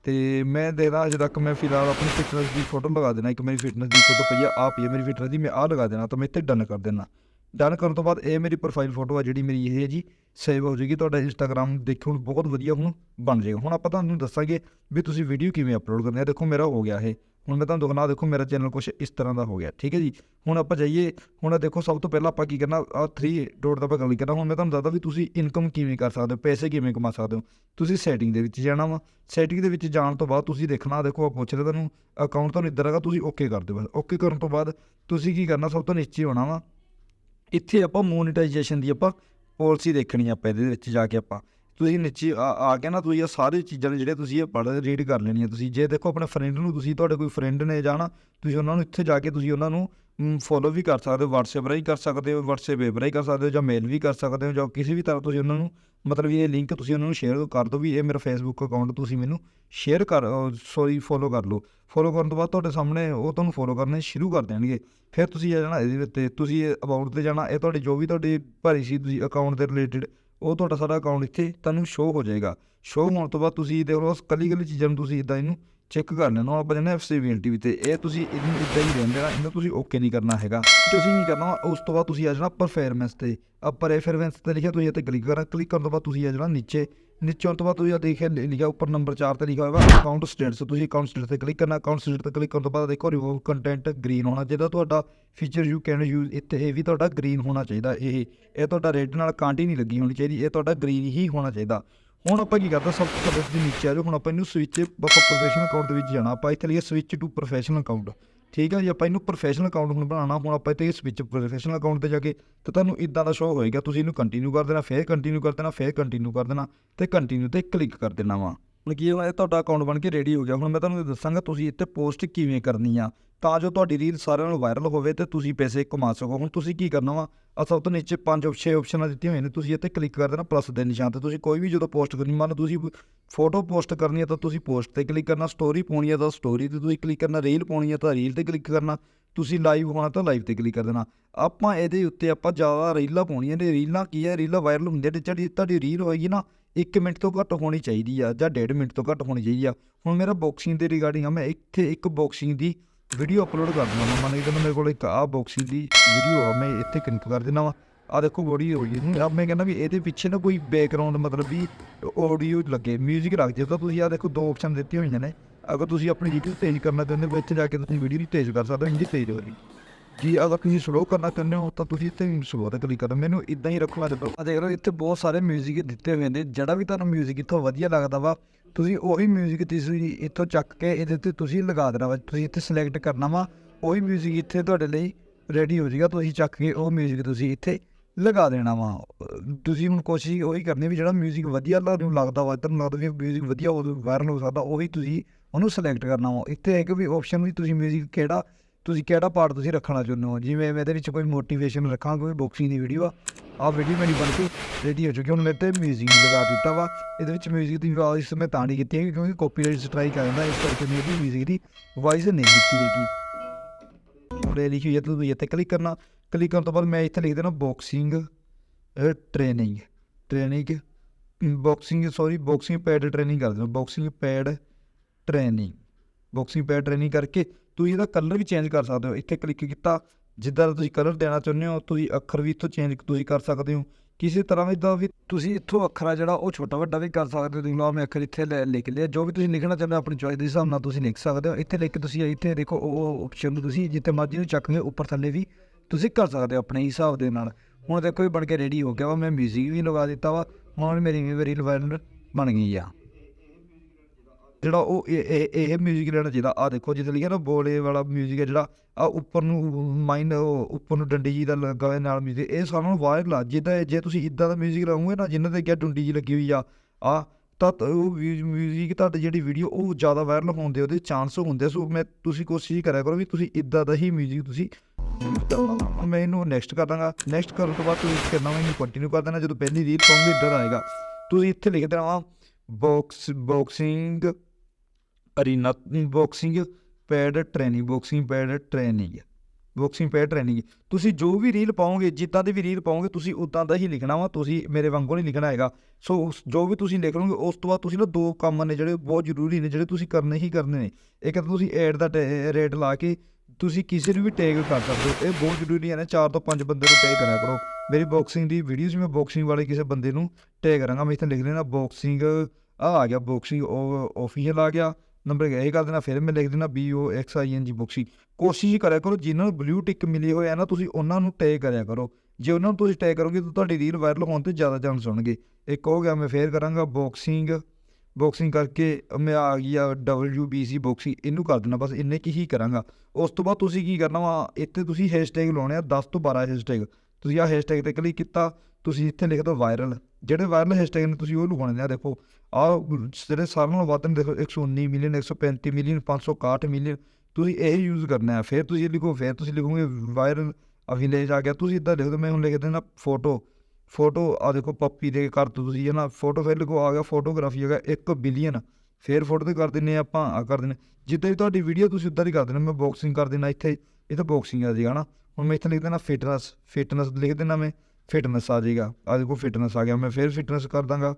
ਤੇ ਮੈਂ ਦੇਖਦਾ ਅਜੇ ਤੱਕ ਮੈਂ ਫਿਲਹਾਲ ਆਪਣੀ ਫਿਟਨੈਸ ਦੀ ਫੋਟੋ ਲਗਾ ਦੇਣਾ, ਇੱਕ ਮੇਰੀ ਫਿਟਨੈਸ ਦੀ ਫੋਟੋ ਪਈ ਆ ਆ ਪਈ ਆ ਮੇਰੀ ਫਿਟਨੈਸ ਦੀ, ਮੈਂ ਆ ਲਗਾ ਦੇਣਾ, ਤਾਂ ਮੈਂ ਇੱਥੇ ਡਨ ਕਰ ਦੇਣਾ। ਡਨ ਕਰਨ ਤੋਂ ਬਾਅਦ ਇਹ ਮੇਰੀ ਪ੍ਰੋਫਾਈਲ ਫੋਟੋ ਆ ਜਿਹੜੀ ਮੇਰੀ ਇਹ ਹੈ ਜੀ ਸੇਵ ਹੋ ਜਾਏਗੀ ਤੁਹਾਡਾ ਇੰਸਟਾਗ੍ਰam ਦੇਖੋ ਹੁਣ ਬਹੁਤ ਵਧੀਆ ਹੁਣ ਬਣ ਜਾਏਗਾ। ਹੁਣ ਆਪਾਂ ਤੁਹਾਨੂੰ ਦੱਸਾਂਗੇ ਵੀ ਤੁਸੀਂ ਵੀਡੀਓ ਕਿਵੇਂ ਅਪਲੋਡ ਕਰਨੀ ਹੈ ਦੇਖੋ ਮੇਰਾ ਹੋ ਗਿਆ ਇਹ। ਹੁਣ ਮੈਂ ਤੁਹਾਨੂੰ ਦਿਖਾਉਣਾ ਦੇਖੋ, ਮੇਰਾ ਚੈਨਲ ਕੁਝ ਇਸ ਤਰ੍ਹਾਂ ਦਾ ਹੋ ਗਿਆ, ਠੀਕ ਹੈ ਜੀ। ਹੁਣ ਆਪਾਂ ਜਾਈਏ, ਹੁਣ ਦੇਖੋ, ਸਭ ਤੋਂ ਪਹਿਲਾਂ ਆਪਾਂ ਕੀ ਕਰਨਾ ਆ 3 ਡੋਟ ਦਾ ਆਪਾਂ ਗੱਲ ਕਰਨਾ। ਹੁਣ ਮੈਂ ਤੁਹਾਨੂੰ ਦੱਸਦਾ ਵੀ ਤੁਸੀਂ ਇਨਕਮ ਕਿਵੇਂ ਕਰ ਸਕਦੇ ਹੋ, ਪੈਸੇ ਕਿਵੇਂ ਕਮਾ ਸਕਦੇ ਹੋ। ਤੁਸੀਂ ਸੈਟਿੰਗ ਦੇ ਵਿੱਚ ਜਾਣਾ ਵਾ। ਸੈਟਿੰਗ ਦੇ ਵਿੱਚ ਜਾਣ ਤੋਂ ਬਾਅਦ ਤੁਸੀਂ ਦੇਖਣਾ, ਦੇਖੋ ਆ ਪੁੱਛ ਰਿਹਾ ਤੁਹਾਨੂੰ ਅਕਾਊਂਟ ਤੁਹਾਨੂੰ ਇੱਧਰ ਹੈਗਾ, ਤੁਸੀਂ ਓਕੇ ਕਰ ਦਿਓ ਬਸ। ਓਕੇ ਕਰਨ ਤੋਂ ਬਾਅਦ ਤੁਸੀਂ ਕੀ ਕਰਨਾ, ਸਭ ਤੋਂ ਨੀਚੇ ਹੋਣਾ ਵਾ। ਇੱਥੇ ਆਪਾਂ ਮੋਨੇਟਾਈਜੇਸ਼ਨ ਦੀ ਆਪਾਂ ਪਾਲਿਸੀ ਦੇਖਣੀ ਆਪਾਂ, ਇਹਦੇ ਵਿੱਚ ਜਾ ਕੇ ਆਪਾਂ। ਤੁਸੀਂ ਨੀਚੇ ਆ ਆ ਕੇ ਨਾ ਤੁਸੀਂ ਇਹ ਸਾਰੀ ਚੀਜ਼ਾਂ ਨੇ ਜਿਹੜੇ ਤੁਸੀਂ ਇਹ ਪੜ੍ਹ ਰੀਡ ਕਰ ਲੈਣੀਆਂ। ਤੁਸੀਂ ਜੇ ਦੇਖੋ ਆਪਣੇ ਫਰੈਂਡ ਨੂੰ ਤੁਸੀਂ, ਤੁਹਾਡੇ ਕੋਈ ਫਰੈਂਡ ਨੇ ਜਾਣਾ ਤੁਸੀਂ ਉਹਨਾਂ ਨੂੰ ਇੱਥੇ ਜਾ ਕੇ ਤੁਸੀਂ ਉਹਨਾਂ ਨੂੰ ਫੋਲੋ ਵੀ ਕਰ ਸਕਦੇ ਹੋ, WhatsApp ਰਾਹੀਂ ਕਰ ਸਕਦੇ ਹੋ, WhatsApp ਵੇਬ ਰਾਹੀਂ ਕਰ ਸਕਦੇ ਹੋ ਜਾਂ ਮੇਲ ਵੀ ਕਰ ਸਕਦੇ ਹੋ ਜਾਂ ਕਿਸੇ ਵੀ ਤਰ੍ਹਾਂ ਤੁਸੀਂ ਉਹਨਾਂ ਨੂੰ, ਮਤਲਬ ਇਹ ਲਿੰਕ ਤੁਸੀਂ ਉਹਨਾਂ ਨੂੰ ਸ਼ੇਅਰ ਕਰ ਦਿਓ ਵੀ ਇਹ ਮੇਰਾ ਫੇਸਬੁੱਕ ਅਕਾਊਂਟ ਤੁਸੀਂ ਮੈਨੂੰ ਸ਼ੇਅਰ ਕਰ ਸੌਰੀ ਫੋਲੋ ਕਰ ਲਓ। ਫੋਲੋ ਕਰਨ ਤੋਂ ਬਾਅਦ ਤੁਹਾਡੇ ਸਾਹਮਣੇ ਉਹ ਤੁਹਾਨੂੰ ਫੋਲੋ ਕਰਨੇ ਸ਼ੁਰੂ ਕਰ ਦੇਣਗੇ। ਫਿਰ ਤੁਸੀਂ ਇਹ ਜਾਣਾ ਇਹਦੇ ਉੱਤੇ ਤੁਸੀਂ ਇਹ ਅਬਾਊਟ ਤੇ ਜਾਣਾ, ਇਹ ਤੁਹਾਡੀ ਜੋ ਵੀ ਤੁਹਾਡੀ ਭਰੀ ਸੀ ਤੁਸੀਂ ਅਕਾਊਂਟ ਦੇ ਰਿਲੇਟਡ ਉਹ ਤੁਹਾਡਾ ਸਾਰਾ ਅਕਾਊਂਟ ਇੱਥੇ ਤੁਹਾਨੂੰ ਸ਼ੋਅ ਹੋ ਜਾਏਗਾ। ਸ਼ੋਅ ਹੋਣ ਤੋਂ ਬਾਅਦ ਤੁਸੀਂ ਦੇਖ ਲਓ ਕੱਲੀ ਕੱਲੀ ਚੀਜ਼ਾਂ ਨੂੰ ਤੁਸੀਂ ਇਦਾਂ ਇਹਨੂੰ ਚੈੱਕ ਕਰ ਲੈਣਾ। ਆਪਾਂ ਜਨਾ ਐਫਸੀਬੀਐਲਟੀ ਵੀ ਤੇ ਇਹ ਤੁਸੀਂ ਇਹਨੂੰ ਇਦਾਂ ਹੀ ਰਹਿਣ ਦੇਣਾ, ਇਹਨੂੰ ਤੁਸੀਂ ਓਕੇ ਨਹੀਂ ਕਰਨਾ ਹੈਗਾ। ਤੁਸੀਂ ਕੀ ਕਰਨਾ, ਉਸ ਤੋਂ ਬਾਅਦ ਤੁਸੀਂ ਆ ਜਾਣਾ ਪਰਫਾਰਮੈਂਸ ਤੇ। ਆ ਪਰਫਾਰਮੈਂਸ ਤੇ ਲਿਖਿਆ ਤੁਸੀਂ ਇੱਥੇ ਕਲਿੱਕ ਕਰਨਾ ਕਲਿੱਕ ਕਰਨ ਤੋਂ ਬਾਅਦ ਤੁਸੀਂ ਆ ਜਾਣਾ ਨੀਚੇ। ਨੀਚੇ ਆਉਣ ਤੋਂ ਬਾਅਦ ਤੁਸੀਂ ਆ ਦੇਖਿਆ ਲਿਖਿਆ ਉੱਪਰ ਨੰਬਰ 4 ਤੇ ਲਿਖਿਆ ਹੋਇਆ ਅਕਾਊਂਟ ਸਟੇਟਸ ਤੁਸੀਂ ਅਕਾਊਂਟ ਸਟੇਟਸ ਤੇ ਕਲਿੱਕ ਕਰਨਾ ਅਕਾਊਂਟ ਸਟੇਟਸ ਤੇ ਕਲਿੱਕ ਕਰਨ ਤੋਂ ਬਾਅਦ ਦੇਖੋ ਰਿਮੂਵ ਕੰਟੈਂਟ ਗ੍ਰੀਨ ਹੋਣਾ ਚਾਹੀਦਾ, ਤੁਹਾਡਾ ਫੀਚਰ ਯੂ ਕੈਨ ਯੂਜ਼ ਇੱਥੇ ਇਹ ਵੀ ਤੁਹਾਡਾ ਗ੍ਰੀਨ ਹੋਣਾ ਚਾਹੀਦਾ, ਇਹ ਇਹ ਤੁਹਾਡਾ ਰੈੱਡ ਨਾਲ ਕਾਂਟੀ ਨਹੀਂ ਲੱਗੀ ਹੋਣੀ ਚਾਹੀਦੀ, ਇਹ ਤੁਹਾਡਾ ਗ੍ਰੀਨ ਹੀ ਹੋਣਾ ਚਾਹੀਦਾ। ਹੁਣ ਆਪਾਂ ਕੀ ਕਰਦਾ, ਸਭ ਤੋਂ ਪਹਿਲਾਂ ਨੀਚੇ ਆ ਜਾਓ, ਹੁਣ ਆਪਾਂ ਇਹਨੂੰ ਸਵਿਚ ਆਪਾਂ ਪ੍ਰੋਫੈਸ਼ਨਲ ਅਕਾਊਂਟ ਦੇ ਵਿੱਚ ਜਾਣਾ, ਆਪਾਂ ਇੱਥੇ ਲਿਖਿਆ ਸਵਿਚ ਟੂ ਪ੍ਰੋਫੈਸ਼ਨਲ ਅਕਾਊਂਟ ਠੀਕ ਹੈ ਜੀ, ਆਪਾਂ ਇਹਨੂੰ ਪ੍ਰੋਫੈਸ਼ਨਲ ਅਕਾਊਂਟ ਹੁਣ ਬਣਾਉਣਾ, ਹੁਣ ਆਪਾਂ ਅਤੇ ਇਸ ਵਿੱਚ ਪ੍ਰੋਫੈਸ਼ਨਲ ਅਕਾਊਂਟ ਤੇ ਜਾ ਕੇ ਤਾਂ ਤੁਹਾਨੂੰ ਇਦਾਂ ਦਾ ਸ਼ੋਅ ਹੋਏਗਾ, ਤੁਸੀਂ ਇਹਨੂੰ ਕੰਟੀਨਿਊ ਕਰ ਦੇਣਾ, ਫੇਰ ਕੰਟੀਨਿਊ ਕਰ ਦੇਣਾ, ਫੇਰ ਕੰਟੀਨਿਊ ਕਰ ਦੇਣਾ ਤੇ ਕੰਟੀਨਿਊ ਤੇ ਕਲਿੱਕ ਕਰ ਦੇਣਾ ਵਾ। ਕੀ ਹੋਇਆ ਤੁਹਾਡਾ ਅਕਾਊਂਟ ਬਣ ਕੇ ਰੈਡੀ ਹੋ ਗਿਆ। ਹੁਣ ਮੈਂ ਤੁਹਾਨੂੰ ਦੱਸਾਂਗਾ, ਤੁਸੀਂ ਇੱਥੇ ਪੋਸਟ ਕਿਵੇਂ ਕਰਨੀ ਆ? ਤਾਂ ਜੋ ਤੁਹਾਡੀ ਰੀਲ ਸਾਰਿਆਂ ਨੂੰ ਵਾਇਰਲ ਹੋਵੇ ਤੇ ਤੁਸੀਂ ਪੈਸੇ ਕਮਾ ਸਕੋ। ਹੁਣ ਤੁਸੀਂ ਕੀ ਕਰਨਾ ਵਾ? ਆ ਸਭ ਤੋਂ ਨੀਚੇ ਪੰਜ ਛੇ ਆਪਸ਼ਨਾਂ ਦਿੱਤੀਆਂ ਹੋਈਆਂ ਨੇ, ਤੁਸੀਂ ਇੱਥੇ ਕਲਿੱਕ ਕਰ ਦੇਣਾ ਪਲੱਸ ਦੇ ਨਿਸ਼ਾਨ ਤੇ। ਤੁਸੀਂ ਕੋਈ ਵੀ ਜਦੋਂ ਪੋਸਟ ਕਰਨੀ, ਮੰਨ ਲਓ ਤੁਸੀਂ ਫੋਟੋ ਪੋਸਟ ਕਰਨੀ ਹੈ ਤਾਂ ਤੁਸੀਂ ਪੋਸਟ ਤੇ ਕਲਿੱਕ ਕਰਨਾ ਸਟੋਰੀ ਪਾਉਣੀ ਹੈ ਤਾਂ ਸਟੋਰੀ ਤੇ ਤੁਸੀਂ ਕਲਿੱਕ ਕਰਨਾ ਰੀਲ ਪਾਉਣੀ ਹੈ ਤਾਂ ਰੀਲ ਤੇ ਕਲਿੱਕ ਕਰਨਾ, ਤੁਸੀਂ ਲਾਈਵ ਹੋਣਾ ਤਾਂ ਲਾਈਵ ਤੇ ਕਲਿੱਕ ਕਰ ਦੇਣਾ। ਆਪਾਂ ਇਹਦੇ ਉੱਤੇ ਆਪਾਂ ਜ਼ਿਆਦਾ ਰੀਲਾਂ ਪਾਉਣੀਆਂ ਨੇ। ਰੀਲਾਂ ਕੀ ਹੈ ਰੀਲਾਂ ਵਾਇਰਲ ਹੁੰਦੀਆਂ ਤੇ ਜਿਹੜੀ ਤੁਹਾਡੀ ਰੀਲ ਹੋਏਗੀ ਨਾ 1 ਮਿੰਟ ਤੋਂ ਘੱਟ ਹੋਣੀ ਚਾਹੀਦੀ ਆ ਜਾਂ 1.5 ਮਿੰਟ ਤੋਂ ਘੱਟ ਹੋਣੀ ਚਾਹੀਦੀ ਆ। ਹੁਣ ਮੇਰਾ ਬਾਕਸਿੰਗ ਦੇ ਰਿਗਾਰਡਿੰਗ ਆ, ਮੈਂ ਇੱਥੇ ਇੱਕ ਬਾਕਸਿੰਗ ਦੀ ਵੀਡੀਓ ਅਪਲੋਡ ਕਰ ਦਿੰਦਾ ਮੈਂ ਮੰਨ ਕੇ ਮੇਰੇ ਕੋਲ ਇੱਕ ਆ ਬਾਕਸਿੰਗ ਦੀ ਵੀਡੀਓ ਆ, ਮੈਂ ਇੱਥੇ ਕਲਿੱਕ ਕਰ ਦਿੰਦਾ ਵਾ। ਆ ਦੇਖੋ ਬੋਡੀ ਹੋ ਗਈ। ਹੁਣ ਮੈਂ ਕਹਿੰਦਾ ਵੀ ਇਹਦੇ ਪਿੱਛੇ ਨਾ ਕੋਈ ਬੈਕਗ੍ਰਾਉਂਡ ਮਤਲਬ ਵੀ ਆਡੀਓ ਲੱਗੇ 뮤직 ਰੱਖ ਦਿਓ। ਤਾਂ ਤੁਸੀਂ ਆ ਦੇਖੋ ਦੋ ਆਪਸ਼ਨ ਦਿੱਤੀਆਂ ਹੋਈਆਂ ਨੇ। ਅਗਰ ਤੁਸੀਂ ਆਪਣੀ ਵੀਡੀਓ ਤੇਜ਼ ਕਰਨਾ ਚਾਹੁੰਦੇ ਹੋ, ਵਿੱਚ ਜਾ ਕੇ ਤੁਸੀਂ ਵੀਡੀਓ ਨੂੰ ਤੇਜ਼ ਕਰ ਸਕਦੇ ਹੋ, ਇੰਨੀ ਤੇਜ਼ ਹੋ ਰਹੀ। ਜੀ ਅਗਰ ਤੁਸੀਂ ਸਲੋ ਕਰਨਾ ਚਾਹੁੰਦੇ ਹੋ ਤਾਂ ਤੁਸੀਂ ਇੱਥੇ ਸਲੋ ਤੇ ਕਲਿੱਕ ਕਰੋ ਮੈਨੂੰ ਇਦਾਂ ਹੀ ਰੱਖਣਾ ਤੇ ਆ ਦੇਖ ਲਓ ਇੱਥੇ ਬਹੁਤ ਸਾਰੇ 뮤직 ਦਿੱਤੇ ਹੋਏ ਨੇ ਜਿਹੜਾ ਵੀ ਤੁਹਾਨੂੰ 뮤직 ਇੱਥੋਂ ਵਧੀਆ ਲੱਗਦਾ ਵਾ ਤੁਸੀਂ ਉਹੀ 뮤직 ਤੁਸੀਂ ਇੱਥੋਂ ਚੱਕ ਕੇ ਇਹਦੇ ਉੱਤੇ ਤੁਸੀਂ ਲਗਾ ਦੇਣਾ ਵਾ ਤੁਸੀਂ ਇੱਥੇ ਸਿਲੈਕਟ ਕਰਨਾ ਵਾ ਉਹੀ 뮤직 ਇੱਥੇ ਤੁਹਾਡੇ ਲਈ ਰੈਡੀ ਹੋ ਜਾਏਗਾ ਤੁਸੀਂ ਚੱਕ ਕੇ ਉਹ 뮤직 ਤੁਸੀਂ ਇੱਥੇ ਲਗਾ ਦੇਣਾ ਵਾ ਅਹ ਤੁਸੀਂ ਹੁਣ ਕੋਸ਼ਿਸ਼ ਉਹੀ ਕਰਨੀ ਵੀ ਜਿਹੜਾ 뮤직 ਵਧੀਆ ਤੁਹਾਨੂੰ ਲੱਗਦਾ ਵਾ ਤੁਹਾਨੂੰ ਲੱਗਦਾ ਵੀ 뮤직 ਵਧੀਆ ਉਹ ਵਾਇਰਲ ਹੋ ਸਕਦਾ ਉਹੀ ਤੁਸੀਂ ਉਹਨੂੰ ਸਿਲੈਕਟ ਕਰਨਾ ਵਾ ਇੱਥੇ ਹੈ ਕਿ ਵੀ ਆਪਸ਼ਨ ਵੀ ਤੁਸੀਂ 뮤직 ਕਿਹੜਾ ਤੁਸੀਂ ਕਿਹੜਾ ਪਾਰਟ ਤੁਸੀਂ ਰੱਖਣਾ ਚਾਹੁੰਦੇ ਹੋ ਜਿਵੇਂ ਮੈਂ ਇਹਦੇ ਵਿੱਚ ਕੋਈ ਮੋਟੀਵੇਸ਼ਨ ਰੱਖਾਂ ਕੋਈ ਬਾਕਸਿੰਗ ਦੀ ਵੀਡੀਓ ਆ ਆਹ ਵੀਡੀਓ ਮੇਰੀ ਬਣ ਕੇ ਰੈਡੀ ਹੋ ਚੁੱਕੀ ਹੁਣ ਮੇਰੇ ਤੇ 뮤직 ਲਗਾ ਦਿੱਤਾ ਵਾ ਇਹਦੇ ਵਿੱਚ 뮤직 ਦੀ ਵਾਇਸ ਮੈਂ ਤਾਂ ਨਹੀਂ ਕੀਤੀ ਹੈਗੀ ਕਿਉਂਕਿ ਕਾਪੀਰਾਈਟ ਸਟ੍ਰਾਈਕ ਆ ਜਾਂਦਾ ਇਸ ਕਰਕੇ ਮੈਂ ਇਹਦੀ 뮤직 ਦੀ ਵਾਇਸ ਨਹੀਂ ਕੀਤੀ ਹੈਗੀ ਉਹਦੇ ਲਿਖੀ ਹੋਈ ਹੈ ਤੁਸੀਂ ਇੱਥੇ ਕਲਿੱਕ ਕਰਨਾ ਕਲਿੱਕ ਕਰਨ ਤੋਂ ਬਾਅਦ ਮੈਂ ਇੱਥੇ ਲਿਖ ਦੇਣਾ boxing training training boxing sorry boxing pad training ਕਰ ਦੇਣਾ boxing pad training boxing pad training ਕਰਕੇ ਤੁਸੀਂ ਇਹਦਾ ਕਲਰ ਵੀ ਚੇਂਜ ਕਰ ਸਕਦੇ ਹੋ। ਇੱਥੇ ਕਲਿੱਕ ਕੀਤਾ, ਜਿੱਦਾਂ ਦਾ ਤੁਸੀਂ ਕਲਰ ਦੇਣਾ ਚਾਹੁੰਦੇ ਹੋ, ਤੁਸੀਂ ਅੱਖਰ ਵੀ ਇੱਥੋਂ ਚੇਂਜ ਤੁਸੀਂ ਕਰ ਸਕਦੇ ਹੋ। ਕਿਸੇ ਤਰ੍ਹਾਂ ਦਾ ਵੀ ਤੁਸੀਂ ਇੱਥੋਂ ਅੱਖਰ ਆ ਜਿਹੜਾ, ਉਹ ਛੋਟਾ ਵੱਡਾ ਵੀ ਕਰ ਸਕਦੇ ਹੋ। ਤੁਸੀਂ ਲਓ, ਮੈਂ ਅੱਖਰ ਇੱਥੇ ਲੈ- ਲਿਖ ਲਿਆ। ਜੋ ਵੀ ਤੁਸੀਂ ਲਿਖਣਾ ਚਾਹੁੰਦੇ ਹੋ, ਆਪਣੀ ਚੋਇਸ ਦੇ ਹਿਸਾਬ ਨਾਲ ਤੁਸੀਂ ਲਿਖ ਸਕਦੇ ਹੋ। ਇੱਥੇ ਲਿਖ ਕੇ ਤੁਸੀਂ ਇੱਥੇ ਦੇਖੋ, ਉਹ ਆਪਸ਼ਨ ਨੂੰ ਤੁਸੀਂ ਜਿੱਥੇ ਮਰਜ਼ੀ ਨੂੰ ਚੱਕ ਕੇ ਉੱਪਰ ਥੱਲੇ ਵੀ ਤੁਸੀਂ ਕਰ ਸਕਦੇ ਹੋ, ਆਪਣੇ ਹਿਸਾਬ ਦੇ ਨਾਲ। ਹੁਣ ਦੇਖੋ, ਇਹ ਬਣ ਕੇ ਰੈਡੀ ਹੋ ਗਿਆ ਵਾ। ਮੈਂ 뮤직 ਵੀ ਲਗਾ ਦਿੱਤਾ ਵਾ। ਹੁਣ ਮੇਰੀ ਮੇਰੀ ਵਾਇਰਲ ਬਣ ਗਈ ਆ। ਜਿਹੜਾ ਉਹ ਇਹ ਇਹ ਇਹ 뮤직 ਲੈਣਾ ਚਾਹੀਦਾ ਆ ਦੇਖੋ ਜਿੱਥੇ ਲਿਖਿਆ ਨਾ ਬੋਲੇ ਵਾਲਾ 뮤직 ਹੈ ਜਿਹੜਾ ਆ ਉੱਪਰ ਨੂੰ ਮਾਈਨ ਉੱਪਰ ਨੂੰ ਡੰਡੀ ਜੀ ਦਾ ਲੱਗਾ ਹੋਇਆ ਨਾਲ 뮤직 ਇਹ ਸਾਰਿਆਂ ਨੂੰ ਵਾਇਰਲ ਆ ਜਿੱਦਾਂ ਜੇ ਤੁਸੀਂ ਇਦਾਂ ਦਾ 뮤직 ਲਾਉਂਗੇ ਨਾ ਜਿਨ੍ਹਾਂ ਤੇ ਕਿਆ ਡੰਡੀ ਜੀ ਲੱਗੀ ਹੋਈ ਆ ਆ ਤਾਂ ਤ- ਉਹ 뮤직 ਤੁਹਾਡੀ ਜਿਹੜੀ ਵੀਡੀਓ ਉਹ ਜ਼ਿਆਦਾ ਵਾਇਰਲ ਹੋਣ ਦੇ ਉਹਦੇ ਚਾਂਸ ਹੁੰਦੇ ਸੋ ਮੈਂ ਤੁਸੀਂ ਕੋਸ਼ਿਸ਼ ਕਰਿਆ ਕਰੋ ਵੀ ਤੁਸੀਂ ਇਦਾਂ ਦਾ ਹੀ 뮤직 ਤੁਸੀਂ ਤਾਂ ਮੈਂ ਇਹਨੂੰ ਨੈਕਸਟ ਕਰ ਦਾਂਗਾ ਨੈਕਸਟ ਕਰਨ ਤੋਂ ਬਾਅਦ ਤੁਸੀਂ ਕਰਨਾ ਵਾ ਇਹਨੂੰ ਕੰਟੀਨਿਊ ਕਰ ਦੇਣਾ ਜਦੋਂ ਪਹਿਲੀ ਰੀਲ ਪਾਉਂਗੇ ਇੱਧਰ ਆਏਗਾ ਤੁਸੀਂ ਇੱਥੇ ਲਿਖ ਦੇਣਾ ਵਾ box boxing arena boxing pad training boxing pad training boxing pad training ਤੁਸੀਂ ਜੋ ਵੀ ਰੀਲ ਪਾਓਗੇ, ਜਿੱਦਾਂ ਦੀ ਵੀ ਰੀਲ ਪਾਓਗੇ, ਤੁਸੀਂ ਉਦਾਂ ਦਾ ਹੀ ਲਿਖਣਾ ਵਾ, ਤੁਸੀਂ ਮੇਰੇ ਵਾਂਗੂ ਨਹੀਂ ਲਿਖਣਾ ਹੈਗਾ। ਸੋ ਉਸ- ਜੋ ਵੀ ਤੁਸੀਂ ਲਿਖ ਲਓਗੇ, ਉਸ ਤੋਂ ਬਾਅਦ ਤੁਸੀਂ ਨਾ ਦੋ ਕੰਮ ਨੇ ਜਿਹੜੇ ਬਹੁਤ ਜ਼ਰੂਰੀ ਨੇ, ਜਿਹੜੇ ਤੁਸੀਂ ਕਰਨੇ ਹੀ ਕਰਨੇ ਨੇ। ਇੱਕ ਤਾਂ ਤੁਸੀਂ ਐਡ ਦਾ ਰੇਟ ਲਾ ਕੇ ਤੁਸੀਂ ਕਿਸੇ ਨੂੰ ਵੀ ਟੈਗ ਕਰ ਸਕਦੇ ਹੋ। ਇਹ ਬਹੁਤ ਜ਼ਰੂਰੀ ਹੈ ਨਾ, ਚਾਰ ਤੋਂ ਪੰਜ ਬੰਦੇ ਨੂੰ ਟੈਗ ਕਰਿਆ ਕਰੋ। ਮੇਰੀ ਬਾਕਸਿੰਗ ਦੀ ਵੀਡੀਓਜ਼ ਮੈਂ ਬਾਕਸਿੰਗ ਵਾਲੇ ਕਿਸੇ ਬੰਦੇ ਨੂੰ ਟੈਗ ਕਰਾਂਗਾ। ਮੈਂ ਇੱਥੇ ਲਿਖ ਲੈਣਾ ਬਾਕਸਿੰਗ ਆ ਆ ਗਿਆ ਬਾਕਸਿੰਗ ਆਫੀਸ਼ੀਅਲ ਆ ਗਿਆ। ਨੰਬਰ ਇਹ ਕਰ ਦੇਣਾ ਫਿਰ ਮੈਂ ਲਿਖ ਦੇਣਾ ਬੀ ਓ ਐਕਸ ਆਈ ਐਨ ਜੀ ਬੁਕਸੀ ਕੋਸ਼ਿਸ਼ ਕਰਿਆ ਕਰੋ ਜਿਨ੍ਹਾਂ ਨੂੰ ਬਲੂ ਟਿਕ ਮਿਲੀ ਹੋਇਆ ਨਾ, ਤੁਸੀਂ ਉਹਨਾਂ ਨੂੰ ਟੈਗ ਕਰਿਆ ਕਰੋ। ਜੇ ਉਹਨਾਂ ਨੂੰ ਤੁਸੀਂ ਟੈਗ ਕਰੋਗੇ, ਤਾਂ ਤੁਹਾਡੀ ਰੀਲ ਵਾਇਰਲ ਹੋਣ ਤੇ ਜ਼ਿਆਦਾ ਚਾਂਸ ਹੋਣਗੇ। ਇੱਕ ਹੋ ਗਿਆ ਮੈਂ ਫੇਰ ਕਰਾਂਗਾ ਬਾਕਸਿੰਗ ਬਾਕਸਿੰਗ ਕਰਕੇ ਮੈਂ ਆ ਗਿਆ WBC ਬਾਕਸਿੰਗ ਇਹਨੂੰ ਕਰ ਦੇਣਾ ਬਸ ਇੰਨੇ ਕੀ ਹੀ ਕਰਾਂਗਾ। ਉਸ ਤੋਂ ਬਾਅਦ ਤੁਸੀਂ ਕੀ ਕਰਨਾ ਵਾ, ਇੱਥੇ ਤੁਸੀਂ ਹੈਸ਼ਟੈਗ ਲਾਉਣੇ ਆ 10 ਤੋਂ 12 ਹੈਸ਼ਟੈਗ ਤੁਸੀਂ ਆ ਹੈਸ਼ਟੈਗ ਤੇ ਕਲਿੱਕ ਕੀਤਾ, ਤੁਸੀਂ ਇੱਥੇ ਲਿਖ ਦਿਓ ਵਾਇਰਲ ਜਿਹੜੇ ਵਾਇਰਲ ਹੈਸ਼ਟੈਗ ਨੇ, ਤੁਸੀਂ ਉਹ ਲਗਾਉਣੇ ਨੇ ਆ ਦੇਖੋ। ਆ ਜਿਹੜੇ ਸਾਰਿਆਂ ਨਾਲੋਂ ਵੱਧ ਨੇ ਦੇਖੋ 119 ਮਿਲੀਅਨ 135 ਮਿਲੀਅਨ 561 ਮਿਲੀਅਨ। ਤੁਸੀਂ ਇਹ ਯੂਜ਼ ਕਰਨਾ ਹੈ। ਫਿਰ ਤੁਸੀਂ ਲਿਖੋ, ਫਿਰ ਤੁਸੀਂ ਲਿਖੋਗੇ ਵਾਇਰਲ ਆ ਵਿਲੇਜ ਆ ਗਿਆ। ਤੁਸੀਂ ਇਦਾਂ ਲਿਖ ਦਿਓ ਮੈਂ ਹੁਣ ਲਿਖ ਦਿੰਦਾ ਫੋਟੋ। ਫੋਟੋ ਆ ਦੇਖੋ, ਪੱਪੀ ਦੇ ਕਰ ਦਿਓ ਤੁਸੀਂ ਹੈ ਨਾ, ਫੋਟੋ ਫਿਰ ਲਿਖੋ, ਆ ਗਿਆ ਫੋਟੋਗ੍ਰਾਫੀ ਹੈਗਾ 1 ਬਿਲੀਅਨ। ਫਿਰ ਫੋਟੋ ਤੇ ਕਰ ਦਿੰਨੇ ਆਪਾਂ ਆ ਕਰ ਦਿੰਨੇ ਜਿੱਦਾਂ ਦੀ ਤੁਹਾਡੀ ਵੀਡੀਓ ਤੁਸੀਂ ਉਦਾਂ ਹੀ ਕਰ ਦੇਣਾ ਮੈਂ ਬਾਕਸਿੰਗ ਕਰ ਦੇਣਾ ਇੱਥੇ, ਇਹ ਤਾਂ ਬਾਕਸਿੰਗ ਆ ਜਾਏਗਾ ਨਾ। ਹੁਣ ਮੈਂ ਇੱਥੇ ਲਿਖ ਦੇਣਾ ਫਿਟਨੈਸ ਫਿਟਨੈਸ ਲਿਖ ਦੇਣਾ ਮੈਂ ਫਿਟਨੈਸ ਆ ਜਾਏਗਾ ਆ ਦੇਖੋ ਫਿਟਨੈਸ ਆ ਗਿਆ, ਮੈਂ ਫਿਰ ਫਿਟਨੈਸ ਕਰ ਦਾਂਗਾ।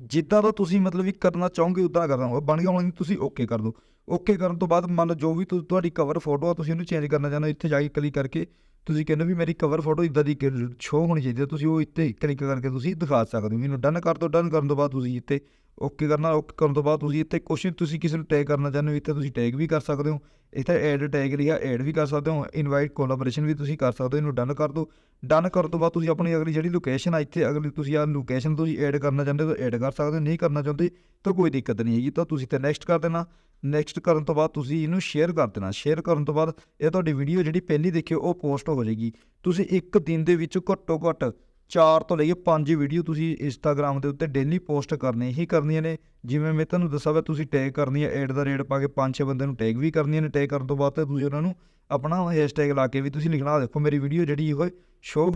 ਜਿੱਦਾਂ ਦਾ ਤੁਸੀਂ ਮਤਲਬ ਵੀ ਕਰਨਾ ਚਾਹੋਗੇ, ਉਦਾਂ ਕਰਨਾ ਉਹ ਬਣ ਗਿਆ ਹੁਣ ਤੁਸੀਂ ਓਕੇ ਕਰ ਦਿਓ। ਓਕੇ ਕਰਨ ਤੋਂ ਬਾਅਦ ਮੰਨ ਲਓ ਜੋ ਵੀ ਤੁਹਾਡੀ ਕਵਰ ਫੋਟੋ ਆ, ਤੁਸੀਂ ਉਹਨੂੰ ਚੇਂਜ ਕਰਨਾ ਚਾਹੁੰਦੇ ਹੋ, ਇੱਥੇ ਜਾ ਕੇ ਕਲਿੱਕ ਕਰਕੇ ਤੁਸੀਂ ਕਹਿੰਦੇ ਵੀ ਮੇਰੀ ਕਵਰ ਫੋਟੋ ਇਦਾਂ ਦੀ ਸ਼ੋ ਹੋਣੀ ਚਾਹੀਦੀ ਹੈ ਤੁਸੀਂ ਉਹ ਇੱਥੇ ਕਲਿੱਕ ਕਰਕੇ ਤੁਸੀਂ ਦਿਖਾ ਸਕਦੇ ਹੋ। ਮੈਨੂੰ ਡਨ ਕਰ ਦਿਓ। ਡਨ ਕਰਨ ਤੋਂ ਬਾਅਦ ਤੁਸੀਂ ਇੱਥੇ ਓਕੇ ਕਰਨਾ, ਓਕੇ ਕਰਨ ਤੋਂ ਬਾਅਦ ਤੁਸੀਂ ਇੱਥੇ ਕੁਛ ਤੁਸੀਂ ਕਿਸੇ ਨੂੰ ਟੈਗ ਕਰਨਾ ਚਾਹੁੰਦੇ ਹੋ, ਇੱਥੇ ਤੁਸੀਂ ਟੈਗ ਵੀ ਕਰ ਸਕਦੇ ਹੋ, ਇੱਥੇ ਐਡ ਟੈਗ ਲਿਆ ਐਡ ਵੀ ਕਰ ਸਕਦੇ ਹੋ ਇਨਵਾਈਟ ਕੋਲੈਬੋਰੇਸ਼ਨ ਵੀ ਤੁਸੀਂ ਕਰ ਸਕਦੇ ਹੋ, ਇਹਨੂੰ ਡਨ ਕਰ ਦਿਓ ਡਨ ਕਰਨ ਤੋਂ ਬਾਅਦ ਤੁਸੀਂ ਆਪਣੀ ਅਗਲੀ ਜਿਹੜੀ ਲੋਕੇਸ਼ਨ ਆ, ਇੱਥੇ ਅਗਲੀ ਤੁਸੀਂ ਆ ਲੋਕੇਸ਼ਨ ਤੁਸੀਂ ਐਡ ਕਰਨਾ ਚਾਹੁੰਦੇ ਹੋ ਤਾਂ ਐਡ ਕਰ ਸਕਦੇ ਹੋ, ਨਹੀਂ ਕਰਨਾ ਚਾਹੁੰਦੇ ਤਾਂ ਕੋਈ ਦਿੱਕਤ ਨਹੀਂ ਹੈਗੀ, ਤਾਂ ਤੁਸੀਂ ਤੇ ਨੈਕਸਟ ਕਰ ਦੇਣਾ ਨੈਕਸਟ ਕਰਨ ਤੋਂ ਬਾਅਦ ਤੁਸੀਂ ਇਹਨੂੰ ਸ਼ੇਅਰ ਕਰ ਦੇਣਾ ਸ਼ੇਅਰ ਕਰਨ ਤੋਂ ਬਾਅਦ ਇਹ ਤੁਹਾਡੀ ਵੀਡੀਓ ਜਿਹੜੀ ਪਹਿਲੀ ਦੇਖਿਓ ਉਹ ਪੋਸਟ ਹੋ ਜਾਏਗੀ, ਤੁਸੀਂ ਇੱਕ ਦਿਨ ਦੇ ਵਿੱਚ ਘੱਟੋ ਘੱਟ 4 ਤੋਂ ਲਈਏ 5 ਵੀਡੀਓ ਤੁਸੀਂ ਇੰਸਟਾਗ੍ਰam ਦੇ ਉੱਤੇ ਡੇਲੀ ਪੋਸਟ ਕਰਨੀ ਹੀ ਕਰਨੀਆਂ ਨੇ। ਜਿਵੇਂ ਮੈਂ ਤੁਹਾਨੂੰ ਦੱਸਿਆ ਵਾ, ਤੁਸੀਂ ਟੈਗ ਕਰਨੀ ਹੈ ਐਡ ਦਾ ਰੇਟ ਪਾ ਕੇ 5-6 ਬੰਦੇ ਨੂੰ ਟੈਗ ਵੀ ਕਰਨੀਆਂ ਨੇ। ਟੈਗ ਕਰਨ ਤੋਂ ਬਾਅਦ ਤੇ ਤੁਸੀਂ ਉਹਨਾਂ ਨੂੰ ਆਪਣਾ ਹੈਸ਼ਟੈਗ ਲਾ ਕੇ ਵੀ ਤੁਸੀਂ ਲਿਖਣਾ। ਦੇਖੋ ਮੇਰੀ ਵੀਡੀਓ ਜਿਹੜੀ ਹੋਏ ਸ਼ੋ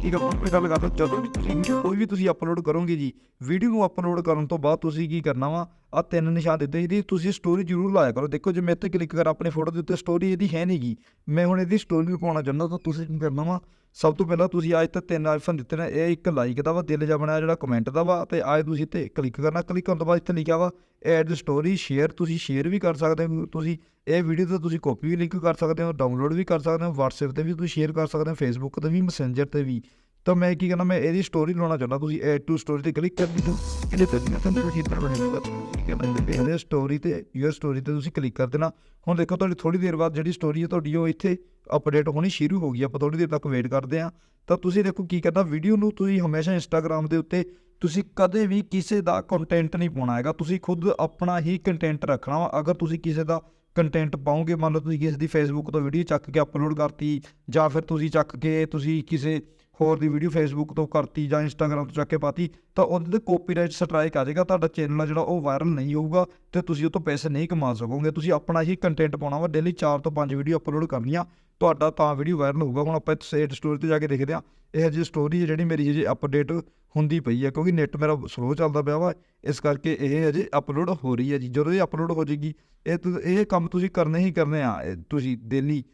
ਠੀਕ ਆ ਹੁਣ ਗੱਲ ਕਰਦਾ, ਜਦੋਂ ਵੀ ਤੁਸੀਂ ਕੋਈ ਵੀ ਤੁਸੀਂ ਅਪਲੋਡ ਕਰੋਗੇ ਜੀ ਵੀਡੀਓ ਨੂੰ ਅਪਲੋਡ ਕਰਨ ਤੋਂ ਬਾਅਦ ਤੁਸੀਂ ਕੀ ਕਰਨਾ ਵਾ? ਆ ਤਿੰਨ ਨਿਸ਼ਾਨ ਦਿੱਤੇ ਇਹਦੀ ਤੁਸੀਂ ਸਟੋਰੀ ਜ਼ਰੂਰ ਲਾਇਆ ਕਰੋ। ਦੇਖੋ ਜੇ ਮੈਂ ਇੱਥੇ ਕਲਿੱਕ ਕਰ, ਆਪਣੇ ਫੋਟੋ ਦੇ ਉੱਤੇ ਸਟੋਰੀ ਇਹਦੀ ਹੈ ਨਹੀਂਗੀ ਮੈਂ ਹੁਣ ਇਹਦੀ ਸਟੋਰੀ ਵੀ ਪਾਉਣਾ ਚਾਹੁੰਦਾ ਤਾਂ ਤੁਸੀਂ ਕੀ ਕਰਨਾ ਵਾ? ਸਭ ਤੋਂ ਪਹਿਲਾਂ ਤੁਸੀਂ ਅੱਜ ਤੱਕ ਤਿੰਨ ਆਈਫਨ ਦਿੱਤੇ ਨੇ, ਇਹ ਇੱਕ ਲਾਈਕ ਦਾ ਵਾ, ਦਿਲ ਜਿਹਾ ਬਣਿਆ ਜਿਹੜਾ ਕਮੈਂਟ ਦਾ ਵਾ, ਤੇ ਅੱਜ ਤੁਸੀਂ ਇੱਥੇ ਕਲਿੱਕ ਕਰਨਾ ਕਲਿੱਕ ਕਰਨ ਤੋਂ ਬਾਅਦ ਇੱਥੇ ਲਿਖਿਆ ਵਾ ਐਡ ਸਟੋਰੀ ਸ਼ੇਅਰ ਤੁਸੀਂ ਸ਼ੇਅਰ ਵੀ ਕਰ ਸਕਦੇ ਹੋ, ਤੁਸੀਂ ਇਹ ਵੀਡੀਓ ਤੇ ਤੁਸੀਂ ਕਾਪੀ ਵੀ ਲਿੰਕ ਕਰ ਸਕਦੇ ਹੋ ਡਾਊਨਲੋਡ ਵੀ ਕਰ ਸਕਦੇ ਹੋ, WhatsApp ਤੇ ਵੀ ਤੁਸੀਂ ਸ਼ੇਅਰ ਕਰ ਸਕਦੇ ਹੋ, Facebook ਤੇ ਵੀ ਮੈਸੇਂਜਰ ਤੇ ਵੀ। ਤਾਂ ਮੈਂ ਕੀ ਕਹਿੰਦਾ ਮੈਂ ਇਹਦੀ ਸਟੋਰੀ ਲਾਉਣਾ ਚਾਹੁੰਦਾ। ਤੁਸੀਂ ਐਡ ਟੂ ਸਟੋਰੀ ਤੇ ਕਲਿੱਕ ਕਰ ਦਿਓ ਇਹਦੇ ਤੇ ਮੈਂ ਤੁਹਾਨੂੰ ਕੀ ਕਰਨਾ ਇਹਦੇ ਸਟੋਰੀ ਤੇ ਯੂਰ ਸਟੋਰੀ ਤੇ ਤੁਸੀਂ ਕਲਿੱਕ ਕਰ ਦੇਣਾ। ਹੁਣ ਦੇਖੋ, ਤੁਹਾਡੀ ਥੋੜੀ ਦੇਰ ਬਾਅਦ ਜਿਹੜੀ ਸਟੋਰੀ ਹੈ ਤੁਹਾਡੀ, ਉਹ ਇੱਥੇ ਅਪਡੇਟ ਹੋਣੀ ਸ਼ੁਰੂ ਹੋ ਗਈ। ਆਪਾਂ ਥੋੜੀ ਦੇਰ ਤੱਕ ਵੇਟ ਕਰਦੇ ਹਾਂ। ਤਾਂ ਤੁਸੀਂ ਦੇਖੋ ਕੀ ਕਰਨਾ ਵੀਡੀਓ ਨੂੰ ਤੁਸੀਂ ਹਮੇਸ਼ਾ ਇੰਸਟਾਗ੍ਰam ਦੇ ਉੱਤੇ ਤੁਸੀਂ ਕਦੇ ਵੀ ਕਿਸੇ ਦਾ ਕੰਟੈਂਟ ਨਹੀਂ ਪਾਉਣਾ ਹੈਗਾ। ਤੁਸੀਂ ਖੁਦ ਆਪਣਾ ਹੀ ਕੰਟੈਂਟ ਰੱਖਣਾ ਵਾ। ਅਗਰ ਤੁਸੀਂ ਕਿਸੇ ਦਾ ਕੰਟੈਂਟ ਪਾਓਗੇ, ਮੰਨ ਲਓ ਤੁਸੀਂ ਕਿਸੇ ਦੀ ਫੇਸਬੁੱਕ ਤੋਂ ਵੀਡੀਓ ਚੱਕ ਕੇ ਅਪਲੋਡ ਕਰਤੀ, ਜਾਂ ਫਿਰ ਤੁਸੀਂ ਚੱਕ ਕੇ ਤੁਸੀਂ ਕਿਸੇ ਹੋਰ ਦੀ ਵੀਡੀਓ ਫੇਸਬੁੱਕ ਤੋਂ ਕਰਤੀ ਜਾਂ ਇੰਸਟਾਗ੍ਰam ਤੋਂ ਚੱਕ ਕੇ ਪਾਤੀ, ਤਾਂ ਉਹਦੇ ਤੇ ਕਾਪੀਰਾਈਟ ਸਟ੍ਰਾਈਕ ਆ ਜਾਏਗਾ, ਤੁਹਾਡਾ ਚੈਨਲ ਆ ਜਿਹੜਾ ਉਹ ਵਾਇਰਲ ਨਹੀਂ ਹੋਊਗਾ ਤੇ ਤੁਸੀਂ ਉਹ ਤੋਂ ਪੈਸੇ ਨਹੀਂ ਕਮਾ ਸਕੋਗੇ। ਤੁਸੀਂ ਆਪਣਾ ਹੀ ਕੰਟੈਂਟ ਪਾਉਣਾ ਵਾ ਡੇਲੀ 4 ਤੋਂ 5 ਵੀਡੀਓ ਅਪਲੋਡ ਕਰਨੀਆਂ, ਤੁਹਾਡਾ ਤਾਂ ਵੀਡੀਓ ਵਾਇਰਲ ਹੋਊਗਾ। ਹੁਣ ਆਪਾਂ ਸੇਟ ਸਟੋਰੀ ਤੇ ਜਾ ਕੇ ਦੇਖਦੇ ਹਾਂ, ਇਹ ਜਿਹੀ ਸਟੋਰੀ ਹੈ ਜਿਹੜੀ ਮੇਰੀ ਹਜੇ ਅਪਡੇਟ ਹੁੰਦੀ ਪਈ ਹੈ, ਕਿਉਂਕਿ ਨੈਟ ਮੇਰਾ ਸਲੋ ਚੱਲਦਾ ਪਿਆ ਵਾ, ਇਸ ਕਰਕੇ ਇਹ ਹਜੇ ਅਪਲੋਡ ਹੋ ਰਹੀ ਹੈ ਜੀ। ਜਦੋਂ ਇਹ ਅਪਲੋਡ ਹੋ ਜਾਏਗੀ, ਇਹ ਤੁ- ਇਹ ਕੰਮ ਤੁਸੀਂ ਕਰਨੇ ਹੀ ਕਰਨੇ ਆ ਤੁਸੀਂ ਡੇਲੀ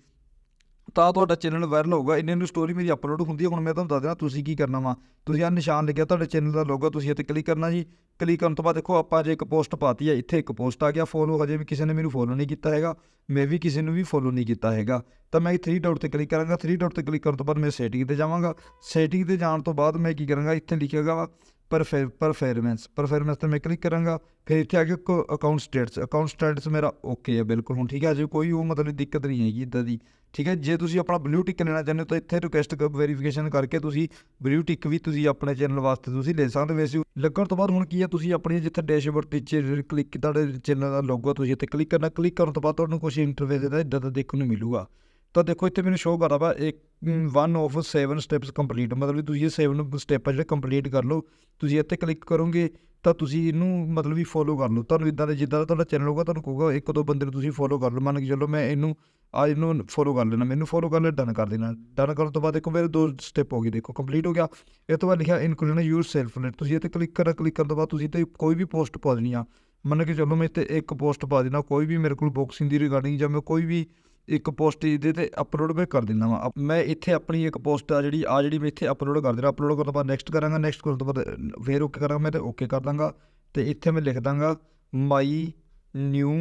ਤਾਂ ਤੁਹਾਡਾ ਚੈਨਲ ਵਾਇਰਲ ਹੋਊਗਾ, ਇੰਨੇ ਨੂੰ ਸਟੋਰੀ ਮੇਰੀ ਅਪਲੋਡ ਹੁੰਦੀ ਹੈ ਹੁਣ ਮੈਂ ਤੁਹਾਨੂੰ ਦੱਸ ਦਿਆਂ ਤੁਸੀਂ ਕੀ ਕਰਨਾ ਵਾ। ਤੁਸੀਂ ਆ ਨਿਸ਼ਾਨ ਲੱਗਿਆ ਤੁਹਾਡੇ ਚੈਨਲ ਦਾ ਲੋਗੋ ਤੁਸੀਂ ਇੱਥੇ ਕਲਿੱਕ ਕਰਨਾ ਜੀ। ਕਲਿੱਕ ਕਰਨ ਤੋਂ ਬਾਅਦ ਦੇਖੋ, ਆਪਾਂ ਜੇ ਇੱਕ ਪੋਸਟ ਪਾਤੀ ਹੈ ਇੱਥੇ ਇੱਕ ਪੋਸਟ ਆ ਗਿਆ ਫੋਲੋ ਹਜੇ ਵੀ ਕਿਸੇ ਨੇ ਮੈਨੂੰ ਫੋਲੋ ਨਹੀਂ ਕੀਤਾ ਹੈਗਾ, ਮੈਂ ਵੀ ਕਿਸੇ ਨੂੰ ਵੀ ਫੋਲੋ ਨਹੀਂ ਕੀਤਾ ਹੈਗਾ। ਤਾਂ ਮੈਂ 3 ਡਾਟ ਤੇ ਕਲਿੱਕ ਕਰਾਂਗਾ 3 ਡਾਟ ਤੇ ਕਲਿੱਕ ਕਰਨ ਤੋਂ ਬਾਅਦ ਮੈਂ ਸੈਟਿੰਗ ਤੇ ਜਾਵਾਂਗਾ। ਸੈਟਿੰਗ ਤੇ ਜਾਣ ਤੋਂ ਬਾਅਦ ਮੈਂ ਕੀ ਕਰਾਂਗਾ, ਇੱਥੇ ਲਿਖਿਆਗਾ ਵਾ ਪਰਫੇ ਪਰਫਾਰਮੈਂਸ ਪਰਫਾਰਮੈਂਸ ਤੇ ਮੈਂ ਕਲਿੱਕ ਕਰਾਂਗਾ, ਫਿਰ ਇੱਥੇ ਆ ਗਿਆ ਅਕਾਊਂਟ ਸਟੇਟਸ ਅਕਾਊਂਟ ਸਟੇਟਸ ਮੇਰਾ ਓਕੇ ਹੈ, ਬਿਲਕੁਲ। ਹੁਣ ਠੀਕ ਹੈ ਜੇ, ਕੋਈ ਉਹ ਮਤਲਬ ਦਿੱਕਤ ਨਹੀਂ ਹੈਗੀ ਇਦਾਂ ਦੀ। ਠੀਕ ਹੈ, ਜੇ ਤੁਸੀਂ ਆਪਣਾ ਬਲੂ ਟਿਕ ਲੈਣਾ ਚਾਹੁੰਦੇ ਹੋ ਤਾਂ ਇੱਥੇ ਰਿਕੁਐਸਟ ਵੈਰੀਫਿਕੇਸ਼ਨ ਕਰਕੇ ਤੁਸੀਂ ਬਲੂ ਟਿਕ ਵੀ ਤੁਸੀਂ ਆਪਣੇ ਚੈਨਲ ਵਾਸਤੇ ਤੁਸੀਂ ਲੈ ਸਕਦੇ ਹੋ। ਵੈਸੇ ਲੱਗਣ ਤੋਂ ਬਾਅਦ ਹੁਣ ਕੀ ਹੈ, ਤੁਸੀਂ ਆਪਣੀ ਜਿੱਥੇ ਡੈਸ਼ਬੋਰਡ ਤੇ ਕਲਿੱਕ ਤੁਹਾਡੇ ਚੈਨਲ ਦਾ ਲੋਗੋ ਤੁਸੀਂ ਇੱਥੇ ਕਲਿੱਕ ਕਰਨਾ। ਕਲਿੱਕ ਕਰਨ ਤੋਂ ਬਾਅਦ ਤੁਹਾਨੂੰ ਕੁਝ ਇੰਟਰਫੇਸ ਇਹਦਾ ਇਦਾਂ ਦਾ ਦੇਖਣ ਨੂੰ ਮਿਲੂਗਾ। ਤਾਂ ਦੇਖੋ ਇੱਥੇ ਮੈਨੂੰ ਸ਼ੋਅ ਕਰ ਵਾ ਇੱਕ ਵਨ ਆਫ 7 ਸਟੈਪਸ ਕੰਪਲੀਟ ਮਤਲਬ ਵੀ ਤੁਸੀਂ ਇਹ 7 ਸਟੈਪ ਆ ਜਿਹੜੇ ਕੰਪਲੀਟ ਕਰ ਲਓ ਤੁਸੀਂ ਇੱਥੇ ਕਲਿੱਕ ਕਰੋਗੇ ਤਾਂ ਤੁਸੀਂ ਇਹਨੂੰ ਮਤਲਬ ਵੀ ਫੋਲੋ ਕਰ ਲਓ। ਤੁਹਾਨੂੰ ਇਦਾਂ ਦੇ ਜਿੱਦਾਂ ਦਾ ਤੁਹਾਡਾ ਚੈਨਲ ਹੋਊਗਾ ਤੁਹਾਨੂੰ ਕਹੂਗਾ ਇੱਕ ਦੋ ਬੰਦੇ ਨੂੰ ਤੁਸੀਂ ਫੋਲੋ ਕਰ ਲਓ। ਮੰਨ ਕੇ ਚੱਲੋ ਮੈਂ ਇਹਨੂੰ ਆ ਇਹਨੂੰ ਫੋਲੋ ਕਰ ਲੈਣਾ ਮੈਨੂੰ ਫੋਲੋ ਕਰ ਲੈ ਡਨ ਕਰ ਦੇਣਾ। ਡਨ ਕਰਨ ਤੋਂ ਬਾਅਦ ਦੇਖੋ ਮੇਰੇ ਦੋ ਸਟੈਪ ਹੋ ਗਏ ਦੇਖੋ ਕੰਪਲੀਟ ਹੋ ਗਿਆ। ਇਹ ਤੋਂ ਬਾਅਦ ਲਿਖਿਆ ਇਨਕਲੂਡ ਯੂਰ ਸੈਲਫ ਨੇ ਤੁਸੀਂ ਇੱਥੇ ਕਲਿੱਕ ਕਰਨਾ ਕਲਿੱਕ ਕਰਨ ਤੋਂ ਬਾਅਦ ਤੁਸੀਂ ਤੇ ਕੋਈ ਵੀ ਪੋਸਟ ਪਾ ਦੇਣੀ ਆ। ਮੰਨ ਕੇ ਚੱਲੋ ਮੈਂ ਇੱਥੇ ਇੱਕ ਪੋਸਟ ਪਾ ਦੇਣਾ ਕੋਈ ਵੀ ਮੇਰੇ ਕੋਲ ਬਾਕਸਿੰਗ ਦੀ ਰਿਗਾਰਡਿੰਗ ਜਾਂ ਮੈਂ ਕੋਈ ਵੀ ਇੱਕ ਪੋਸਟ ਇਹਦੇ ਤੇ ਅਪਲੋਡ ਮੈਂ ਕਰ ਦਿੰਦਾ ਵਾਂ। ਮੈਂ ਇੱਥੇ ਆਪਣੀ ਇੱਕ ਪੋਸਟ ਆ ਜਿਹੜੀ ਆ ਜਿਹੜੀ ਮੈਂ ਇੱਥੇ ਅਪਲੋਡ ਕਰ ਦੇਣਾ ਅਪਲੋਡ ਕਰਨ ਤੋਂ ਬਾਅਦ ਨੈਕਸਟ ਕਰਾਂਗਾ ਨੈਕਸਟ ਕਰਨ ਤੋਂ ਬਾਅਦ ਅ, ਫੇਰ ਓਕੇ ਕਰਾਂਗਾ ਮੈਂ ਤੇ ਓਕੇ ਕਰ ਦਾਂਗਾ। ਤੇ ਇੱਥੇ ਮੈਂ ਲਿਖ ਦਾਂਗਾ my new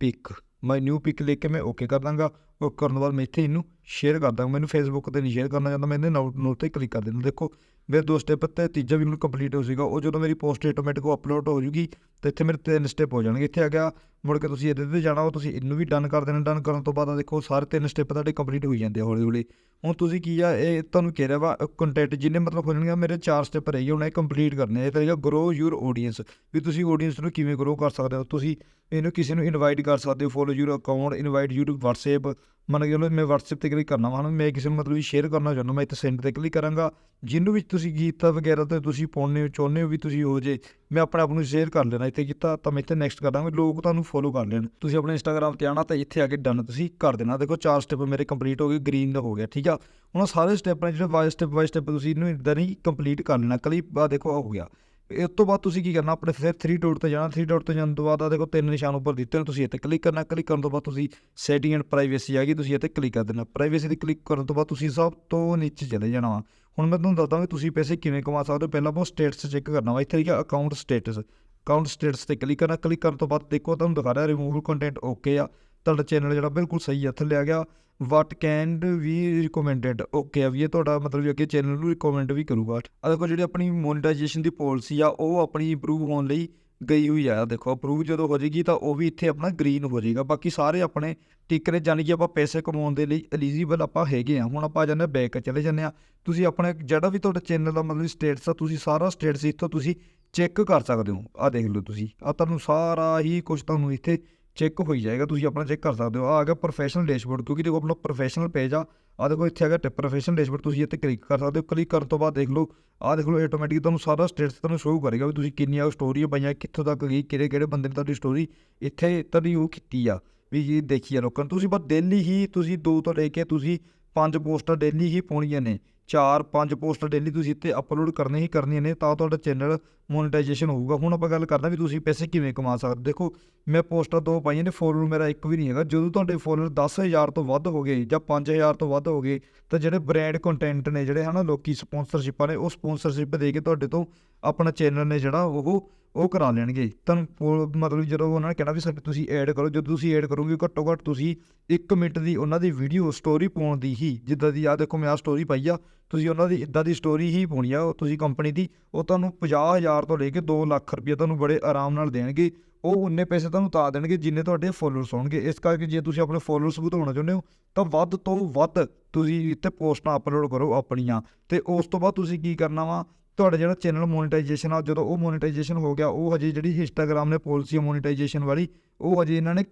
pic my new pic ਲਿਖ ਕੇ ਮੈਂ ਓਕੇ ਕਰ ਦਾਂਗਾ। ਉਹ ਕਰਨ ਤੋਂ ਬਾਅਦ ਮੈਂ ਇੱਥੇ ਇਹਨੂੰ ਸ਼ੇਅਰ ਕਰ ਦਾਂਗਾ। ਮੈਨੂੰ ਫੇਸਬੁੱਕ ਤੇ ਨਹੀਂ ਸ਼ੇਅਰ ਕਰਨਾ ਚਾਹੁੰਦਾ ਮੈਂ ਇਹਦੇ ਨੋਟ ਨੋਟ ਤੇ ਕਲਿੱਕ ਕਰ ਦਿੰਦਾ। ਦੇਖੋ ਮੇਰੇ ਦੋ ਸਟੈਪ ਤੇ ਤੀਜਾ ਵੀ ਮੈਨੂੰ ਕੰਪਲੀਟ ਹੋ ਸੀਗਾ। ਉਹ ਜਦੋਂ ਮੇਰੀ ਪੋਸਟ ਆਟੋਮੈਟਿਕ ਅਪਲੋਡ ਹੋ ਜੂਗੀ ਤੇ ਇੱਥੇ ਮੇਰੇ ਤਿੰਨ ਸਟੈਪ ਹੋ ਜਾਣਗੇ। ਇੱਥੇ ਆ ਗਿਆ ਮੁੜ ਕੇ ਤੁਸੀਂ ਇਹਦੇ ਤੇ ਜਾਣਾ, ਉਹ ਤੁਸੀਂ ਇਹਨੂੰ ਵੀ ਡਨ ਕਰ ਦੇਣਾ। ਡਨ ਕਰਨ ਤੋਂ ਬਾਅਦ ਦੇਖੋ, ਸਾਰੇ ਤਿੰਨ ਸਟੈਪ ਤੁਹਾਡੇ ਕੰਪਲੀਟ ਹੋ ਜਾਂਦੇ ਹੌਲੀ ਹੌਲੀ ਹੁਣ ਤੁਸੀਂ ਕੀ ਆ, ਇਹ ਤੁਹਾਨੂੰ ਕਹਿ ਰਿਹਾ ਵਾ ਕੰਟੈਂਟ ਜਿਹਨੇ ਮਤਲਬ ਖੋਲਣਗੇ ਮੇਰੇ ਚਾਰ ਸਟੈਪ ਰਹੀ ਹੁਣ ਇਹ ਕੰਪਲੀਟ ਕਰਨੇ ਇਹ ਤਰੀਕਾ ਗਰੋ ਯੂਰ ਆਡੀਅנס ਵੀ ਤੁਸੀਂ ਆਡੀਅנס ਨੂੰ ਕਿਵੇਂ ਗਰੋ ਕਰ ਸਕਦੇ ਹੋ? ਤੁਸੀਂ ਇਹਨੂੰ ਕਿਸੇ ਨੂੰ ਇਨਵਾਈਟ ਕਰ ਸਕਦੇ ਹੋ follow your account invite your WhatsApp ਮੰਨ ਕੇ ਉਹਨੂੰ ਮੈਂ WhatsApp ਤੇ ਕਲਿੱਕ ਕਰਨਾ ਵਾ ਮੈਂ ਕਿਸੇ ਨੂੰ ਮਤਲਬ ਸ਼ੇਅਰ ਕਰਨਾ ਚਾਹੁੰਦਾ, ਮੈਂ ਇੱਥੇ ਸੈਂਡ ਤੇ ਕਲਿੱਕ ਕਰਾਂਗਾ। ਜਿੰਨੂੰ ਵਿੱਚ ਤੁਸੀਂ ਗੀਤ ਵਗੈਰਾ ਤੇ ਤੁਸੀਂ ਪਾਉਣੇ ਚਾਹੁੰਦੇ ਹੋ ਵੀ ਤੁਸੀਂ ਹੋ ਜੇ ਮੈਂ ਆਪਣੇ ਆਪ ਨੂੰ ਸ਼ੇਅਰ ਕਰ ਲੈਣਾ, ਇੱਥੇ ਕੀਤਾ ਤਾਂ ਮੈਂ ਇੱਥੇ ਨੈਕਸਟ ਕਰ ਦਾਂਗਾ ਲੋਕ ਤੁਹਾਨੂੰ ਫੋਲੋ ਕਰ ਲੈਣ। ਤੁਸੀਂ ਆਪਣੇ ਇੰਸਟਾਗ੍ਰam ਤੇ ਆਣਾ ਤਾਂ ਇੱਥੇ ਆ ਕੇ ਡਨ ਤੁਸੀਂ ਕਰ ਦੇਣਾ। ਦੇਖੋ, ਚਾਰ ਸਟੈਪ ਮੇਰੇ ਕੰਪਲੀਟ ਹੋ ਗਏ ਗ੍ਰੀਨ ਹੋ ਗਿਆ, ਠੀਕ ਆ? ਹੁਣ ਸਾਰੇ ਸਟੈਪ ਨੇ ਜਿਹੜੇ ਵਾਈ ਸਟੈਪ ਬਾਈ ਸਟੈਪ ਤੁਸੀਂ ਇਹਨੂੰ ਇਦਾਂ ਨਹੀਂ ਕੰਪਲੀਟ ਕਰ ਲੈਣਾ ਕਲਿੱਪ ਆ ਦੇਖੋ, ਆਹ ਹੋ ਗਿਆ। ਇਸ ਤੋਂ ਬਾਅਦ ਤੁਸੀਂ ਕੀ ਕਰਨਾ, ਆਪਣੇ ਫਿਰ 3 ਡਾਟ ਤੇ ਜਾਣਾ 3 ਡਾਟ ਤੇ ਜਾਣ ਤੋਂ ਬਾਅਦ ਆ ਦੇਖੋ ਤਿੰਨ ਨਿਸ਼ਾਨ ਉੱਪਰ ਦਿੱਤੇ ਨੇ, ਤੁਸੀਂ ਇੱਥੇ ਕਲਿੱਕ ਕਰਨਾ ਕਲਿੱਕ ਕਰਨ ਤੋਂ ਬਾਅਦ ਤੁਸੀਂ ਸੈਟਿੰਗ ਐਂਡ ਪ੍ਰਾਈਵੇਸੀ ਆ ਗਈ, ਤੁਸੀਂ ਇੱਥੇ ਕਲਿੱਕ ਕਰ ਦੇਣਾ। ਪ੍ਰਾਈਵੇਸੀ ਤੇ ਕਲਿੱਕ ਕਰਨ ਤੋਂ ਬਾਅਦ ਤੁਸੀਂ ਸਭ ਤੋਂ ਨੀਚੇ ਚਲੇ ਜਾਣਾ ਵਾ। ਹੁਣ ਮੈਂ ਤੁਹਾਨੂੰ ਦੱਸਦਾ ਵੀ ਤੁਸੀਂ ਪੈਸੇ ਕਿਵੇਂ ਕਮਾ ਸਕਦੇ ਹੋ, ਪਹਿਲਾਂ ਆਪਾਂ ਸਟੇਟਸ ਚੈੱਕ ਕਰਨਾ ਵਾ, ਇੱਥੇ ਲਿਖਿਆ ਅਕਾਊਂਟ ਸਟੇਟਸ ਅਕਾਊਂਟ ਸਟੇਟਸ ਤੇ ਕਲਿੱਕ ਕਰਨਾ ਕਲਿੱਕ ਕਰਨ ਤੋਂ ਬਾਅਦ ਦੇਖੋ, ਤੁਹਾਨੂੰ ਦਿਖਾ ਰਿਹਾ ਰਿਮੂਵ ਕੰਟੈਂਟ ਓਕੇ ਆ। ਤੁਹਾਡਾ ਚੈਨਲ ਜਿਹੜਾ ਬਿਲਕੁਲ ਸਹੀ ਆ ਥੱਲੇ ਆ ਗਿਆ। What can we recommended okay ਆ ਵੀ ਇਹ ਤੁਹਾਡਾ ਮਤਲਬ ਵੀ ਅੱਗੇ ਚੈਨਲ ਨੂੰ ਰਿਕਮੈਂਡ ਵੀ ਕਰੂਗਾ। ਆ ਦੇਖੋ, ਜਿਹੜੀ ਆਪਣੀ ਮੋਨੇਟਾਈਜੇਸ਼ਨ ਦੀ ਪਾਲਿਸੀ ਆ, ਉਹ ਆਪਣੀ ਇੰਪਰੂਵ ਹੋਣ ਲਈ ਗਈ ਹੋਈ ਆ। ਦੇਖੋ ਅਪਰੂਵ ਜਦੋਂ ਹੋ ਜਾਏਗੀ ਤਾਂ ਉਹ ਵੀ ਇੱਥੇ ਆਪਣਾ ਗ੍ਰੀਨ ਹੋ ਜਾਏਗਾ। ਬਾਕੀ ਸਾਰੇ ਆਪਣੇ ਟਿਕਰੇ ਜਾਣੀ ਕਿ ਆਪਾਂ ਪੈਸੇ ਕਮਾਉਣ ਦੇ ਲਈ ਐਲੀਜੀਬਲ ਆਪਾਂ ਹੈਗੇ ਆ। ਹੁਣ ਆਪਾਂ ਜਾਂਦੇ ਬੈਕ ਚਲੇ ਜਾਂਦੇ ਆ। ਤੁਸੀਂ ਆਪਣੇ ਜਿਹੜਾ ਵੀ ਤੁਹਾਡਾ ਚੈਨਲ ਦਾ ਮਤਲਬ ਸਟੇਟਸ ਆ, ਤੁਸੀਂ ਸਾਰਾ ਸਟੇਟਸ ਇੱਥੋਂ ਤੁਸੀਂ ਚੈੱਕ ਕਰ ਸਕਦੇ ਹੋ। ਆ ਦੇਖ ਲਓ ਤੁਸੀਂ। ਆ ਤੁਹਾਨੂੰ ਸਾਰਾ ਹੀ ਕੁਝ ਤੁਹਾਨੂੰ ਇੱਥੇ ਚੈੱਕ ਹੋਈ ਜਾਏਗਾ, ਤੁਸੀਂ ਆਪਣਾ ਚੈੱਕ ਕਰ ਸਕਦੇ ਹੋ। ਆ ਆ ਗਿਆ ਪ੍ਰੋਫੈਸ਼ਨਲ ਡੈਸ਼ਬੋਰਡ ਕਿਉਂਕਿ ਦੇਖੋ ਆਪਣਾ ਪ੍ਰੋਫੈਸ਼ਨਲ ਪੇਜ ਆ ਆ ਦੇਖੋ ਇੱਥੇ ਆ ਟਿਪ ਪ੍ਰੋਫੈਸ਼ਨਲ ਡੈਸ਼ਬੋਰਡ ਤੁਸੀਂ ਇੱਥੇ ਕਲਿੱਕ ਕਰ ਸਕਦੇ ਹੋ। ਕਲਿੱਕ ਕਰਨ ਤੋਂ ਬਾਅਦ ਦੇਖ ਲਓ ਆ ਦੇਖ ਲਓ ਆਟੋਮੈਟਿਕ ਤੁਹਾਨੂੰ ਸਾਰਾ ਸਟੇਟਸ ਤੁਹਾਨੂੰ ਸ਼ੋਅ ਕਰੇਗਾ ਵੀ ਤੁਸੀਂ ਕਿੰਨੀਆਂ ਸਟੋਰੀਆਂ ਪਾਈਆਂ, ਕਿੱਥੋਂ ਤੱਕ ਗਈ, ਕਿਹੜੇ ਕਿਹੜੇ ਬੰਦੇ ਨੇ ਤੁਹਾਡੀ ਸਟੋਰੀ ਇੱਥੇ ਤੁਹਾਡੀ ਉਹ ਕੀਤੀ ਆ, ਵੀ ਇਹ ਦੇਖੀ ਆ ਲੋਕਾਂ ਨੇ। ਤੁਸੀਂ ਬਸ ਡੇਲੀ ਹੀ ਤੁਸੀਂ ਦੋ ਤੋਂ ਲੈ ਕੇ ਤੁਸੀਂ ਪੰਜ ਪੋਸਟਾਂ ਡੇਲੀ ਹੀ ਪਾਉਣੀਆਂ ਨੇ। ਚਾਰ ਪੰਜ ਪੋਸਟਾਂ ਡੇਲੀ ਤੁਸੀਂ ਇੱਥੇ ਅਪਲੋਡ ਕਰਨੇ ਹੀ ਕਰਨੀਆਂ ਨੇ, ਤਾਂ ਤੁਹਾਡਾ ਚੈਨਲ ਮੋਨੇਟਾਈਜੇਸ਼ਨ ਹੋਊਗਾ। ਹੁਣ ਆਪਾਂ ਗੱਲ ਕਰਦੇ ਵੀ ਤੁਸੀਂ ਪੈਸੇ ਕਿਵੇਂ ਕਮਾ ਸਕਦੇ। ਦੇਖੋ, ਮੈਂ ਪੋਸਟਾਂ ਦੋ ਪਾਈਆਂ ਨੇ ਫੋਲੋਅਰ ਮੇਰਾ ਇੱਕ ਵੀ ਨਹੀਂ ਹੈਗਾ। ਜਦੋਂ ਤੁਹਾਡੇ ਫੋਲੋਅਰ 10000 ਤੋਂ ਵੱਧ ਹੋ ਗਏ ਜਾਂ 5000 ਤੋਂ ਵੱਧ ਹੋ ਗਏ, ਤਾਂ ਜਿਹੜੇ ਬ੍ਰਾਂਡ ਕੰਟੈਂਟ ਨੇ, ਜਿਹੜੇ ਹਨਾ, ਲੋਕੀ ਸਪਾਂਸਰਸ਼ਿਪਾਂ ਨੇ ਉਹ ਸਪਾਂਸਰਸ਼ਿਪ ਦੇ ਕੇ ਤੁਹਾਡੇ ਤੋਂ ਆਪਣਾ ਚੈਨਲ ਨੇ ਜਿਹੜਾ ਉਹ ਉਹ ਕਰਾ ਲੈਣਗੇ। ਤੁਹਾਨੂੰ ਪੋ- ਮਤਲਬ ਜਦੋਂ ਉਹਨਾਂ ਨੇ ਕਹਿਣਾ ਵੀ ਸਾਡੇ ਤੁਸੀਂ ਐਡ ਕਰੋ, ਜਦੋਂ ਤੁਸੀਂ ਐਡ ਕਰੋਗੇ ਘੱਟੋ ਘੱਟ ਤੁਸੀਂ 1 ਮਿੰਟ ਦੀ ਉਹਨਾਂ ਦੀ ਵੀਡੀਓ ਸਟੋਰੀ ਪਾਉਣ ਦੀ ਹੀ, ਜਿੱਦਾਂ ਦੀ ਆ ਦੇਖੋ ਮੈਂ ਆ ਸਟੋਰੀ ਪਾਈ ਆ, ਤੁਸੀਂ ਉਹਨਾਂ ਦੀ ਇਦਾਂ ਦੀ ਸਟੋਰੀ ਹੀ ਪਾਉਣੀ ਆ, ਉਹ ਤੁਸੀਂ ਕੰਪਨੀ ਦੀ, ਉਹ ਤੁਹਾਨੂੰ 50000 ਤੋਂ ਲੈ ਕੇ 2 ਲੱਖ ਰੁਪਏ ਤੁਹਾਨੂੰ ਬੜੇ ਆਰਾਮ ਨਾਲ ਦੇਣਗੇ। ਉਹ ਉਨੇ ਪੈਸੇ ਤੁਹਾਨੂੰ ਤਾਂ ਦੇਣਗੇ ਜਿੰਨੇ ਤੁਹਾਡੇ ਫੋਲੋਅਰਸ ਹੋਣਗੇ। ਇਸ ਕਰਕੇ ਜੇ ਤੁਸੀਂ ਆਪਣੇ ਫੋਲੋਅਰਸ ਵਧਾਉਣਾ ਚਾਹੁੰਦੇ ਹੋ, ਤਾਂ ਵੱਧ ਤੋਂ ਵੱਧ ਤੁਸੀਂ ਇੱਥੇ ਪੋਸਟਾਂ ਅਪਲੋਡ ਕਰੋ ਆਪਣੀਆਂ। ਤੇ ਉਸ ਤੋਂ ਬਾਅਦ ਤੁਸੀਂ ਕੀ ਕਰਨਾ ਵਾ ਤੁਹਾਡਾ ਜਿਹੜਾ ਚੈਨਲ ਮੋਨੇਟਾਈਜੇਸ਼ਨ ਆ, ਜਦੋਂ ਉਹ ਮੋਨੇਟਾਈਜੇਸ਼ਨ ਹੋ ਗਿਆ, ਉਹ ਹਜੇ ਜਿਹੜੀ ਇੰਸਟਾਗ੍ਰam ਨੇ ਪਾਲਿਸੀ ਮੋਨੇਟਾਈਜੇਸ਼ਨ ਵਾਲੀ, ਉਹ ਹਜੇ ਇਹਨਾਂ ਨੇ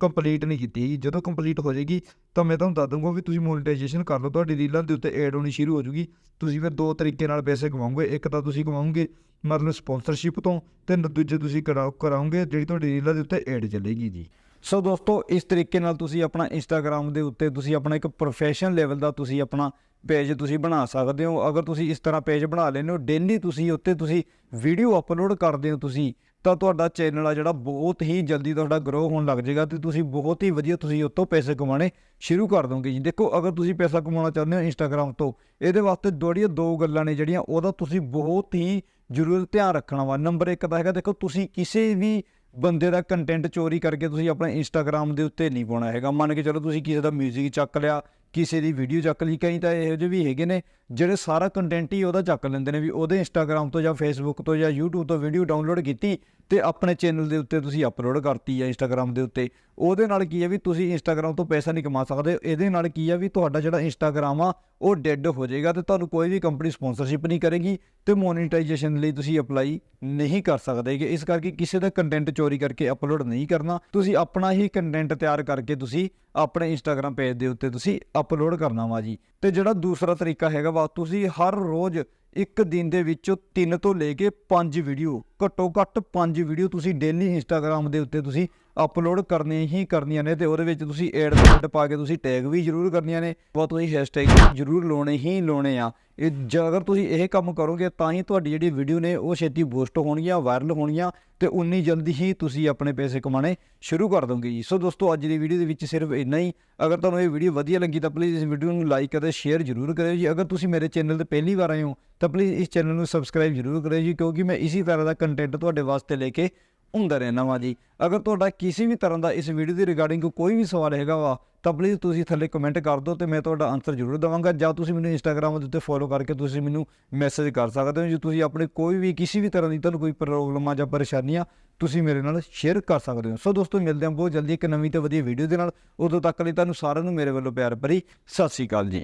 ਕੰਪਲੀਟ ਨਹੀਂ ਕੀਤੀ ਜਦੋਂ ਕੰਪਲੀਟ ਹੋ ਜਾਏਗੀ, ਤਾਂ ਮੈਂ ਤੁਹਾਨੂੰ ਦੱਸ ਦੂੰਗਾ ਵੀ ਤੁਸੀਂ ਮੋਨੇਟਾਈਜੇਸ਼ਨ ਕਰ ਲਓ। ਤੁਹਾਡੀ ਰੀਲਾਂ ਦੇ ਉੱਤੇ ਐਡ ਹੋਣੀ ਸ਼ੁਰੂ ਹੋ ਜੂਗੀ। ਤੁਸੀਂ ਫਿਰ ਦੋ ਤਰੀਕੇ ਨਾਲ ਪੈਸੇ ਕਮਾਓਗੇ। ਇੱਕ ਤਾਂ ਤੁਸੀਂ ਕਮਾਓਗੇ ਮਤਲਬ ਸਪਾਂਸਰਸ਼ਿਪ ਤੋਂ ਤੇ ਦੂਜੇ ਤੁਸੀਂ ਕਰਾਓ ਕਰਾਓਗੇ ਜਿਹੜੀ ਤੁਹਾਡੀ ਰੀਲਾਂ ਦੇ ਉੱਤੇ ਐਡ ਚੱਲੇਗੀ ਜੀ। ਸੋ ਦੋਸਤੋ, ਇਸ ਤਰੀਕੇ ਨਾਲ ਤੁਸੀਂ ਆਪਣਾ ਇੰਸਟਾਗ੍ਰam ਦੇ ਉੱਤੇ ਤੁਸੀਂ ਆਪਣਾ ਇੱਕ ਪ੍ਰੋਫੈਸ਼ਨਲ ਲੈਵਲ ਦਾ ਤੁਸੀਂ ਆਪਣਾ ਪੇਜ ਤੁਸੀਂ ਬਣਾ ਸਕਦੇ ਹੋ। ਅਗਰ ਤੁਸੀਂ ਇਸ ਤਰ੍ਹਾਂ ਪੇਜ ਬਣਾ ਲੈਂਦੇ ਹੋ ਡੇਲੀ ਤੁਸੀਂ ਉੱਤੇ ਤੁਸੀਂ ਵੀਡੀਓ ਅਪਲੋਡ ਕਰਦੇ ਹੋ ਤੁਸੀਂ, ਤਾਂ ਤੁਹਾਡਾ ਚੈਨਲ ਆ ਜਿਹੜਾ ਬਹੁਤ ਹੀ ਜਲਦੀ ਤੁਹਾਡਾ ਗਰੋ ਹੋਣ ਲੱਗ ਜਾਏਗਾ ਤੇ ਤੁਸੀਂ ਬਹੁਤ ਹੀ ਵਧੀਆ ਤੁਸੀਂ ਉੱਤੋਂ ਪੈਸੇ ਕਮਾਉਣੇ ਸ਼ੁਰੂ ਕਰ ਦੋਗੇ ਜੀ। ਦੇਖੋ, ਅਗਰ ਤੁਸੀਂ ਪੈਸਾ ਕਮਾਉਣਾ ਚਾਹੁੰਦੇ ਹੋ ਇੰਸਟਾਗ੍ਰam ਤੋਂ, ਇਹਦੇ ਵਾਸਤੇ ਦੋੜੀਆਂ ਦੋ ਗੱਲਾਂ ਨੇ ਜਿਹੜੀਆਂ, ਉਹਦਾ ਤੁਸੀਂ ਬਹੁਤ ਹੀ ਜ਼ਰੂਰ ਧਿਆਨ ਰੱਖਣਾ ਵਾ। ਨੰਬਰ 1 ਤਾਂ ਹੈਗਾ, ਦੇਖੋ ਤੁਸੀਂ ਕਿਸੇ ਵੀ ਬੰਦੇ ਦਾ ਕੰਟੈਂਟ ਚੋਰੀ ਕਰਕੇ ਤੁਸੀਂ ਆਪਣੇ ਇੰਸਟਾਗ੍ਰam ਦੇ ਉੱਤੇ ਨਹੀਂ ਪਾਉਣਾ ਹੈਗਾ। ਮੰਨ ਕੇ ਚਲੋ ਤੁਸੀਂ ਕਿਸੇ ਦਾ 뮤직 ਚੱਕ ਲਿਆ ਕਿਸੇ ਦੀ ਵੀਡੀਓ ਚੱਕ ਲਈ, ਕਈ ਤਾਂ ਇਹੋ ਜਿਹੇ ਵੀ ਹੈਗੇ ਨੇ ਜਿਹੜੇ ਸਾਰਾ ਕੰਟੈਂਟ ਹੀ ਉਹਦਾ ਚੱਕ ਲੈਂਦੇ ਨੇ ਵੀ ਉਹਦੇ ਇੰਸਟਾਗ੍ਰam ਤੋਂ ਜਾਂ ਫੇਸਬੁੱਕ ਤੋਂ ਜਾਂ YouTube ਤੋਂ ਵੀਡੀਓ ਡਾਊਨਲੋਡ ਕੀਤੀ ਤੇ ਆਪਣੇ ਚੈਨਲ ਦੇ ਉੱਤੇ ਤੁਸੀਂ ਅਪਲੋਡ ਕਰਤੀ ਹੈ ਇੰਸਟਾਗ੍ਰam ਦੇ ਉੱਤੇ, ਉਹਦੇ ਨਾਲ ਕੀ ਹੈ ਵੀ ਤੁਸੀਂ ਇੰਸਟਾਗ੍ਰam ਤੋਂ ਪੈਸਾ ਨਹੀਂ ਕਮਾ ਸਕਦੇ, ਇਹਦੇ ਨਾਲ ਕੀ ਹੈ ਵੀ ਤੁਹਾਡਾ ਜਿਹੜਾ ਇੰਸਟਾਗ੍ਰam ਆ, ਉਹ ਡੈੱਡ ਹੋ ਜਾਏਗਾ ਤੇ ਤੁਹਾਨੂੰ ਕੋਈ ਵੀ ਕੰਪਨੀ ਸਪਾਂਸਰਸ਼ਿਪ ਨਹੀਂ ਕਰੇਗੀ ਤੇ ਮੋਨੇਟਾਈਜੇਸ਼ਨ ਲਈ ਤੁਸੀਂ ਅਪਲਾਈ ਨਹੀਂ ਕਰ ਸਕਦੇ ਕਿ ਇਸ ਕਰਕੇ ਕਿਸੇ ਦਾ ਕੰਟੈਂਟ ਚੋਰੀ ਕਰਕੇ ਅਪਲੋਡ ਨਹੀਂ ਕਰਨਾ। ਤੁਸੀਂ ਆਪਣਾ ਹੀ ਕੰਟੈਂਟ ਤਿਆਰ ਕਰਕੇ ਤੁਸੀਂ ਆਪਣੇ ਇੰਸਟਾਗ੍ਰam ਪੇਜ ਦੇ ਉੱਤੇ ਤੁਸੀਂ ਅਪਲੋਡ ਕਰਨਾ ਵਾ ਜੀ। ਤੇ ਜਿਹੜਾ ਦੂਸਰਾ ਤਰੀਕਾ ਹੈਗਾ ਵਾ, ਤੁਸੀਂ ਹਰ ਰੋਜ਼ ਇੱਕ ਦਿਨ ਦੇ ਵਿੱਚ 3 ਤੋਂ ਲੈ ਕੇ 5 ਵੀਡੀਓ ਘੱਟੋ ਘੱਟ 5 ਵੀਡੀਓ ਤੁਸੀਂ ਡੇਲੀ ਇੰਸਟਾਗ੍ਰam ਦੇ ਉੱਤੇ ਤੁਸੀਂ ਅਪਲੋਡ ਕਰਨੀਆਂ ਹੀ ਕਰਨੀਆਂ ਨੇ ਤੇ ਉਹਦੇ ਵਿੱਚ ਤੁਸੀਂ ਐਡ ਕਮੈਂਟ ਪਾ ਕੇ ਤੁਸੀਂ ਟੈਗ ਵੀ ਜ਼ਰੂਰ ਕਰਨੀਆਂ ਨੇ। ਬਹੁਤ ਤੁਸੀਂ ਹੈਸ਼ਟੈਗ ਜ਼ਰੂਰ ਲਾਉਣੇ ਹੀ ਲਾਉਣੇ ਆ। ਇਹ ਜ- ਅਗਰ ਤੁਸੀਂ ਇਹ ਕੰਮ ਕਰੋਗੇ ਤਾਂ ਹੀ ਤੁਹਾਡੀ ਜਿਹੜੀ ਵੀਡੀਓ ਨੇ ਉਹ ਛੇਤੀ ਬੂਸਟ ਹੋਣਗੀਆਂ ਵਾਇਰਲ ਹੋਣਗੀਆਂ ਤੇ ਉਨੀ ਜਲਦੀ ਹੀ ਤੁਸੀਂ ਆਪਣੇ ਪੈਸੇ ਕਮਾਣੇ ਸ਼ੁਰੂ ਕਰ ਦੋਗੇ ਜੀ। ਸੋ ਦੋਸਤੋ, ਅੱਜ ਦੀ ਵੀਡੀਓ ਦੇ ਵਿੱਚ ਸਿਰਫ ਇੰਨਾ ਹੀ। ਅਗਰ ਤੁਹਾਨੂੰ ਇਹ ਵੀਡੀਓ ਵਧੀਆ ਲੱਗੀ ਤਾਂ ਪਲੀਜ਼ ਇਸ ਵੀਡੀਓ ਨੂੰ ਲਾਈਕ ਅਤੇ ਸ਼ੇਅਰ ਜ਼ਰੂਰ ਕਰਿਓ ਜੀ। ਅਗਰ ਤੁਸੀਂ ਮੇਰੇ ਚੈਨਲ ਤੇ ਪਹਿਲੀ ਵਾਰ ਆਏ ਹੋ ਤਾਂ ਪਲੀਜ਼ ਇਸ ਚੈਨਲ ਨੂੰ ਸਬਸਕ੍ਰਾਈਬ ਜ਼ਰੂਰ ਕਰਿਓ ਜੀ, ਕਿਉਂਕਿ ਮੈਂ ਇਸੇ ਤਰ੍ਹਾਂ ਦਾ ਕੰਟੈਂਟ ਤੁਹਾਡੇ ਵਾਸਤੇ ਲੈ ਕੇ ਹੁੰਦਾ ਰਹਿਣਾ ਵਾ ਜੀ। ਅਗਰ ਤੁਹਾਡਾ ਕਿਸੇ ਵੀ ਤਰ੍ਹਾਂ ਦਾ ਇਸ ਵੀਡੀਓ ਦੀ ਰਿਗਾਰਡਿੰਗ ਕੋਈ ਵੀ ਸਵਾਲ ਹੈਗਾ ਵਾ, ਤਾਂ ਪਲੀਜ਼ ਤੁਸੀਂ ਥੱਲੇ ਕਮੈਂਟ ਕਰ ਦਿਓ ਤੇ ਮੈਂ ਤੁਹਾਡਾ ਆਨਸਰ ਜ਼ਰੂਰ ਦਵਾਂਗਾ ਜਾਂ ਤੁਸੀਂ ਮੈਨੂੰ ਇੰਸਟਾਗ੍ਰam ਦੇ ਉੱਤੇ ਫੋਲੋ ਕਰਕੇ ਤੁਸੀਂ ਮੈਨੂੰ ਮੈਸੇਜ ਕਰ ਸਕਦੇ ਹੋ ਜੇ। ਤੁਸੀਂ ਆਪਣੇ ਕੋਈ ਵੀ ਕਿਸੇ ਵੀ ਤਰ੍ਹਾਂ ਦੀ ਤੁਹਾਨੂੰ ਕੋਈ ਪ੍ਰੋਬਲਮ ਆ ਜਾਂ ਪਰੇਸ਼ਾਨੀਆਂ ਤੁਸੀਂ ਮੇਰੇ ਨਾਲ ਸ਼ੇਅਰ ਕਰ ਸਕਦੇ ਹੋ। ਸੋ ਦੋਸਤੋ, ਮਿਲਦੇ ਹਾਂ ਬਹੁਤ ਜਲਦੀ ਇੱਕ ਨਵੀਂ ਤੇ ਵਧੀਆ ਵੀਡੀਓ ਦੇ ਨਾਲ। ਉਦੋਂ ਤੱਕ ਲਈ ਤੁਹਾਨੂੰ ਸਾਰਿਆਂ ਨੂੰ ਮੇਰੇ ਵੱਲੋਂ ਪਿਆਰ ਭਰੀ ਸਤਿ ਸ਼੍ਰੀ ਅਕਾਲ ਜੀ।